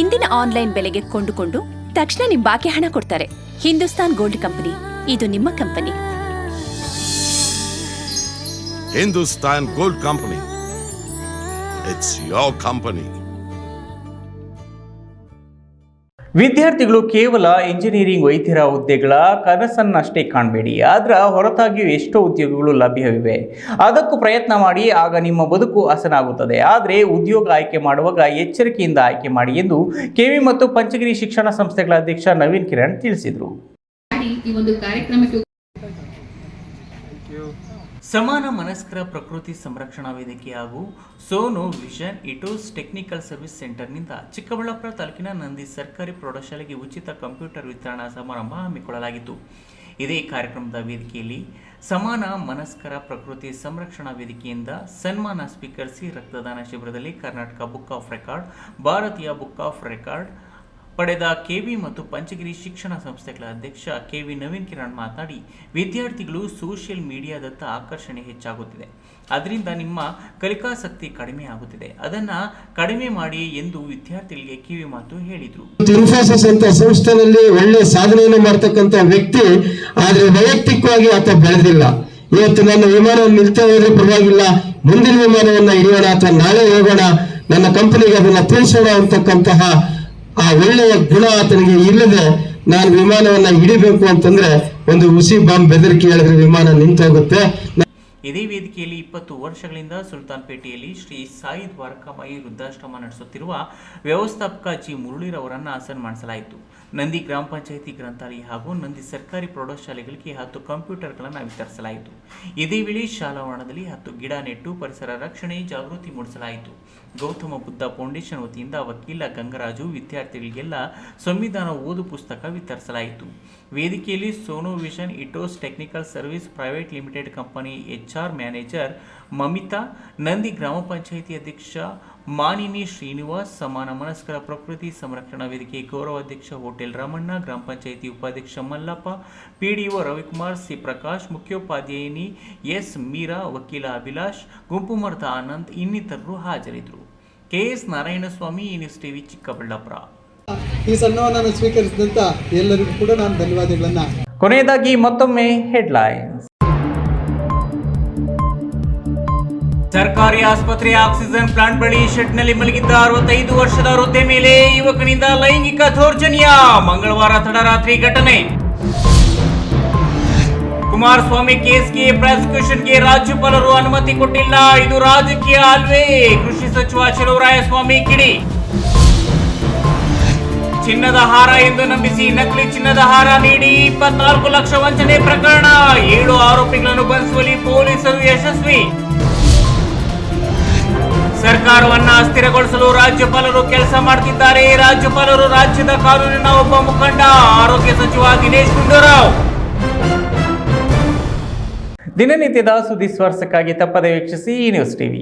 ಇಂದಿನ ಆನ್ಲೈನ್ ಬೆಲೆಗೆ ಕೊಂಡುಕೊಂಡು ತಕ್ಷಣ ನಿಮ್ ಬಾಕಿ ಹಣ ಕೊಡ್ತಾರೆ. ಹಿಂದೂಸ್ತಾನ್ ಗೋಲ್ಡ್ ಕಂಪನಿ, ಇದು ನಿಮ್ಮ company. Hindustan gold company it's your company ವಿದ್ಯಾರ್ಥಿಗಳು ಕೇವಲ ಇಂಜಿನಿಯರಿಂಗ್ ವೈದ್ಯರ ಹುದ್ದೆಗಳ ಕನಸನ್ನಷ್ಟೇ ಕಾಣಬೇಡಿ. ಅದರ ಹೊರತಾಗಿಯೂ ಎಷ್ಟೋ ಉದ್ಯೋಗಗಳು ಲಭ್ಯವಿವೆ. ಅದಕ್ಕೂ ಪ್ರಯತ್ನ ಮಾಡಿ ಆಗ ನಿಮ್ಮ ಬದುಕು ಹಸನಾಗುತ್ತದೆ. ಆದರೆ ಉದ್ಯೋಗ ಆಯ್ಕೆ ಮಾಡುವಾಗ ಎಚ್ಚರಿಕೆಯಿಂದ ಆಯ್ಕೆ ಮಾಡಿ ಎಂದು ಕೆವಿ ಮತ್ತು ಪಂಚಗಿರಿ ಶಿಕ್ಷಣ ಸಂಸ್ಥೆಗಳ ಅಧ್ಯಕ್ಷ ನವೀನ್ ಕಿರಣ್ ತಿಳಿಸಿದರು. ಈ ಒಂದು ಕಾರ್ಯಕ್ರಮಕ್ಕೆ ಸಮಾನ ಮನಸ್ಕರ ಪ್ರಕೃತಿ ಸಂರಕ್ಷಣಾ ವೇದಿಕೆ ಹಾಗೂ ಸೋನು ವಿಷನ್ ಇಟೋಸ್ ಟೆಕ್ನಿಕಲ್ ಸರ್ವಿಸ್ ಸೆಂಟರ್ನಿಂದ ಚಿಕ್ಕಬಳ್ಳಾಪುರ ತಾಲೂಕಿನ ನಂದಿ ಸರ್ಕಾರಿ ಪ್ರೌಢಶಾಲೆಗೆ ಉಚಿತ ಕಂಪ್ಯೂಟರ್ ವಿತರಣಾ ಸಮಾರಂಭ ಹಮ್ಮಿಕೊಳ್ಳಲಾಗಿತ್ತು. ಇದೇ ಕಾರ್ಯಕ್ರಮದ ವೇದಿಕೆಯಲ್ಲಿ ಸಮಾನ ಮನಸ್ಕರ ಪ್ರಕೃತಿ ಸಂರಕ್ಷಣಾ ವೇದಿಕೆಯಿಂದ ಸನ್ಮಾನ ಸ್ವೀಕರಿಸಿ ರಕ್ತದಾನ ಶಿಬಿರದಲ್ಲಿ ಕರ್ನಾಟಕ ಬುಕ್ ಆಫ್ ರೆಕಾರ್ಡ್, ಭಾರತೀಯ ಬುಕ್ ಆಫ್ ರೆಕಾರ್ಡ್ ಪಡೆದ ಕೆವಿ ಮತ್ತು ಪಂಚಗಿರಿ ಶಿಕ್ಷಣ ಸಂಸ್ಥೆಗಳ ಅಧ್ಯಕ್ಷ ಕೆವಿ ನವೀನ್ ಕಿರಣ್ ಮಾತನಾಡಿ, ವಿದ್ಯಾರ್ಥಿಗಳು ಸೋಷಿಯಲ್ ಮೀಡಿಯಾದತ್ತ ಆಕರ್ಷಣೆ ಹೆಚ್ಚಾಗುತ್ತಿದೆ. ಅದರಿಂದ ನಿಮ್ಮ ಕಲಿಕಾಸಕ್ತಿ ಕಡಿಮೆ ಆಗುತ್ತಿದೆ. ಅದನ್ನ ಕಡಿಮೆ ಮಾಡಿ ಎಂದು ವಿದ್ಯಾರ್ಥಿಗಳಿಗೆ ಕಿವಿ ಮಾತು ಹೇಳಿದರು. ಇನ್ಫೋಸಿಸ್ ಅಂತ ಸಂಸ್ಥೆನಲ್ಲಿ ಒಳ್ಳೆ ಸಾಧನೆಯನ್ನು ಮಾಡ್ತಕ್ಕಂತ ವ್ಯಕ್ತಿ, ಆದ್ರೆ ವೈಯಕ್ತಿಕವಾಗಿ ಆತ ಬೆಳೆದಿಲ್ಲ. ಇವತ್ತು ನನ್ನ ವಿಮಾನ ನಿಲ್ತಾ ಹೋದ್ರೆ ಪರವಾಗಿಲ್ಲ. ಮುಂದಿನ ವಿಮಾನವನ್ನ ಇಡೋಣ ಅಥವಾ ನಾಳೆ ಹೋಗೋಣ. ನನ್ನ ಕಂಪನಿಗೆ ಅದನ್ನ ತಿಳಿಸೋಣ ಅಂತಕ್ಕಂತಹ ಆ ಒಳ್ಳೆಯ ಗುಣ ಆತನಿಗೆ ಇಲ್ಲದೆ ನಾನು ವಿಮಾನವನ್ನ ಹಿಡಿಬೇಕು ಅಂತಂದ್ರೆ ಒಂದು ಹುಸಿ ಬಾಂಬ್ ಬೆದರಿಕೆ ಹೇಳಿದ್ರೆ ವಿಮಾನ ನಿಂತೋಗುತ್ತೆ. ಇದೇ ವೇದಿಕೆಯಲ್ಲಿ ಇಪ್ಪತ್ತು ವರ್ಷಗಳಿಂದ ಸುಲ್ತಾನ್ಪೇಟೆಯಲ್ಲಿ ಶ್ರೀ ಸಾಯಿ ದ್ವಾರಕಾಮಾಯಿ ವೃದ್ಧಾಶ್ರಮ ನಡೆಸುತ್ತಿರುವ ವ್ಯವಸ್ಥಾಪಕ ಜಿ ಮುರಳೀರವರನ್ನು ಸನ್ಮಾನಿಸಲಾಯಿತು ನಂದಿ ಗ್ರಾಮ ಪಂಚಾಯಿತಿ ಗ್ರಂಥಾಲಯ ಹಾಗೂ ನಂದಿ ಸರ್ಕಾರಿ ಪ್ರೌಢಶಾಲೆಗಳಿಗೆ ಹತ್ತು ಕಂಪ್ಯೂಟರ್ಗಳನ್ನು ವಿತರಿಸಲಾಯಿತು. ಇದೇ ವೇಳೆ ಶಾಲಾವರಣದಲ್ಲಿ ಹತ್ತು ಗಿಡ ನೆಟ್ಟು ಪರಿಸರ ರಕ್ಷಣೆ ಜಾಗೃತಿ ಮೂಡಿಸಲಾಯಿತು. ಗೌತಮ ಬುದ್ಧ ಫೌಂಡೇಶನ್ ವತಿಯಿಂದ ವಕೀಲ ಗಂಗರಾಜು ವಿದ್ಯಾರ್ಥಿಗಳಿಗೆಲ್ಲ ಸಂವಿಧಾನ ಓದು ಪುಸ್ತಕ ವಿತರಿಸಲಾಯಿತು. ವೇದಿಕೆಯಲ್ಲಿ Sonu vision, ಇಟೋಸ್ technical service, private limited company HR manager Mamita, Nandi ಗ್ರಾಮ ಪಂಚಾಯಿತಿ ಅಧ್ಯಕ್ಷ ಮಾನಿನಿ ಶ್ರೀನಿವಾಸ್, ಸಮಾನ ಮನಸ್ಕರ ಪ್ರಕೃತಿ ಸಂರಕ್ಷಣಾ ವೇದಿಕೆ ಗೌರವಾಧ್ಯಕ್ಷ ಹೋಟೆಲ್ ರಮಣ್ಣ, ಗ್ರಾಮ ಪಂಚಾಯಿತಿ ಉಪಾಧ್ಯಕ್ಷ ಮಲ್ಲಪ್ಪ, ಪಿಡಿಒ ರವಿಕುಮಾರ್, ಸಿ ಪ್ರಕಾಶ್, ಮುಖ್ಯೋಪಾಧ್ಯಾಯಿನಿ ಎಸ್ ಮೀರಾ, ವಕೀಲ ಅಭಿಲಾಷ್, ಗುಂಪು ಮರ್ದ ಆನಂದ್ ಇನ್ನಿತರರು ಹಾಜರಿದ್ದರು. ಕೆಎಸ್ ನಾರಾಯಣಸ್ವಾಮಿ ಈ ನ್ಯೂಸ್ ಟಿವಿ ಚಿಕ್ಕಬಳ್ಳಾಪುರ. ಈ ಸನ್ಮಾನವನ್ನು ಸ್ವೀಕರಿಸಿದಂತ ಎಲ್ಲರಿಗೂ ಕೂಡ ನಾನು ಧನ್ಯವಾದಗಳನ್ನ. ಕೊನೆಯದಾಗಿ ಮತ್ತೊಮ್ಮೆ ಹೆಡ್ಲೈನ್ಸ್. ಸರ್ಕಾರಿ ಆಸ್ಪತ್ರೆಯ ಆಕ್ಸಿಜನ್ ಪ್ಲಾಂಟ್ ಬಳಿ ಶೆಡ್ನಲ್ಲಿ ಮಲಗಿದ್ದ ಅರವತ್ತೈದು ವರ್ಷದ ವೃದ್ಧೆ ಮೇಲೆ ಯುವಕನಿಂದ ಲೈಂಗಿಕ ದೌರ್ಜನ್ಯ. ಮಂಗಳವಾರ ತಡರಾತ್ರಿ ಘಟನೆ. ಕುಮಾರಸ್ವಾಮಿ ಕೇಸ್ಗೆ, ಪ್ರಾಸಿಕ್ಯೂಷನ್ಗೆ ರಾಜ್ಯಪಾಲರು ಅನುಮತಿ ಕೊಟ್ಟಿಲ್ಲ. ಇದು ರಾಜಕೀಯ ಅಲ್ವೇ? ಕೃಷಿ ಸಚಿವ ಚಲುವರಾಯಸ್ವಾಮಿ ಕಿಡಿ. ಚಿನ್ನದ ಹಾರ ಎಂದು ನಂಬಿಸಿ ನಕಲಿ ಚಿನ್ನದ ಹಾರ ನೀಡಿ ಇಪ್ಪತ್ನಾಲ್ಕು ಲಕ್ಷ ವಂಚನೆ ಪ್ರಕರಣ. ಏಳು ಆರೋಪಿಗಳನ್ನು ಬಂಧಿಸುವಲ್ಲಿ ಪೊಲೀಸರು ಯಶಸ್ವಿ. ಸರ್ಕಾರವನ್ನ ಅಸ್ಥಿರಗೊಳಿಸಲು ರಾಜ್ಯಪಾಲರು ಕೆಲಸ ಮಾಡುತ್ತಿದ್ದಾರೆ ರಾಜ್ಯಪಾಲರು ರಾಜ್ಯದ ಕಾನೂನಿನ ಒಬ್ಬ ಮುಖಂಡ. ಆರೋಗ್ಯ ಸಚಿವ ದಿನೇಶ್ ಗುಂಡೂರಾವ್. ದಿನನಿತ್ಯದ ಸುದ್ದಿ ಸ್ವಾರಸಕ್ಕಾಗಿ ತಪ್ಪದೆ ವೀಕ್ಷಿಸಿ ಈ ನ್ಯೂಸ್ ಟಿವಿ.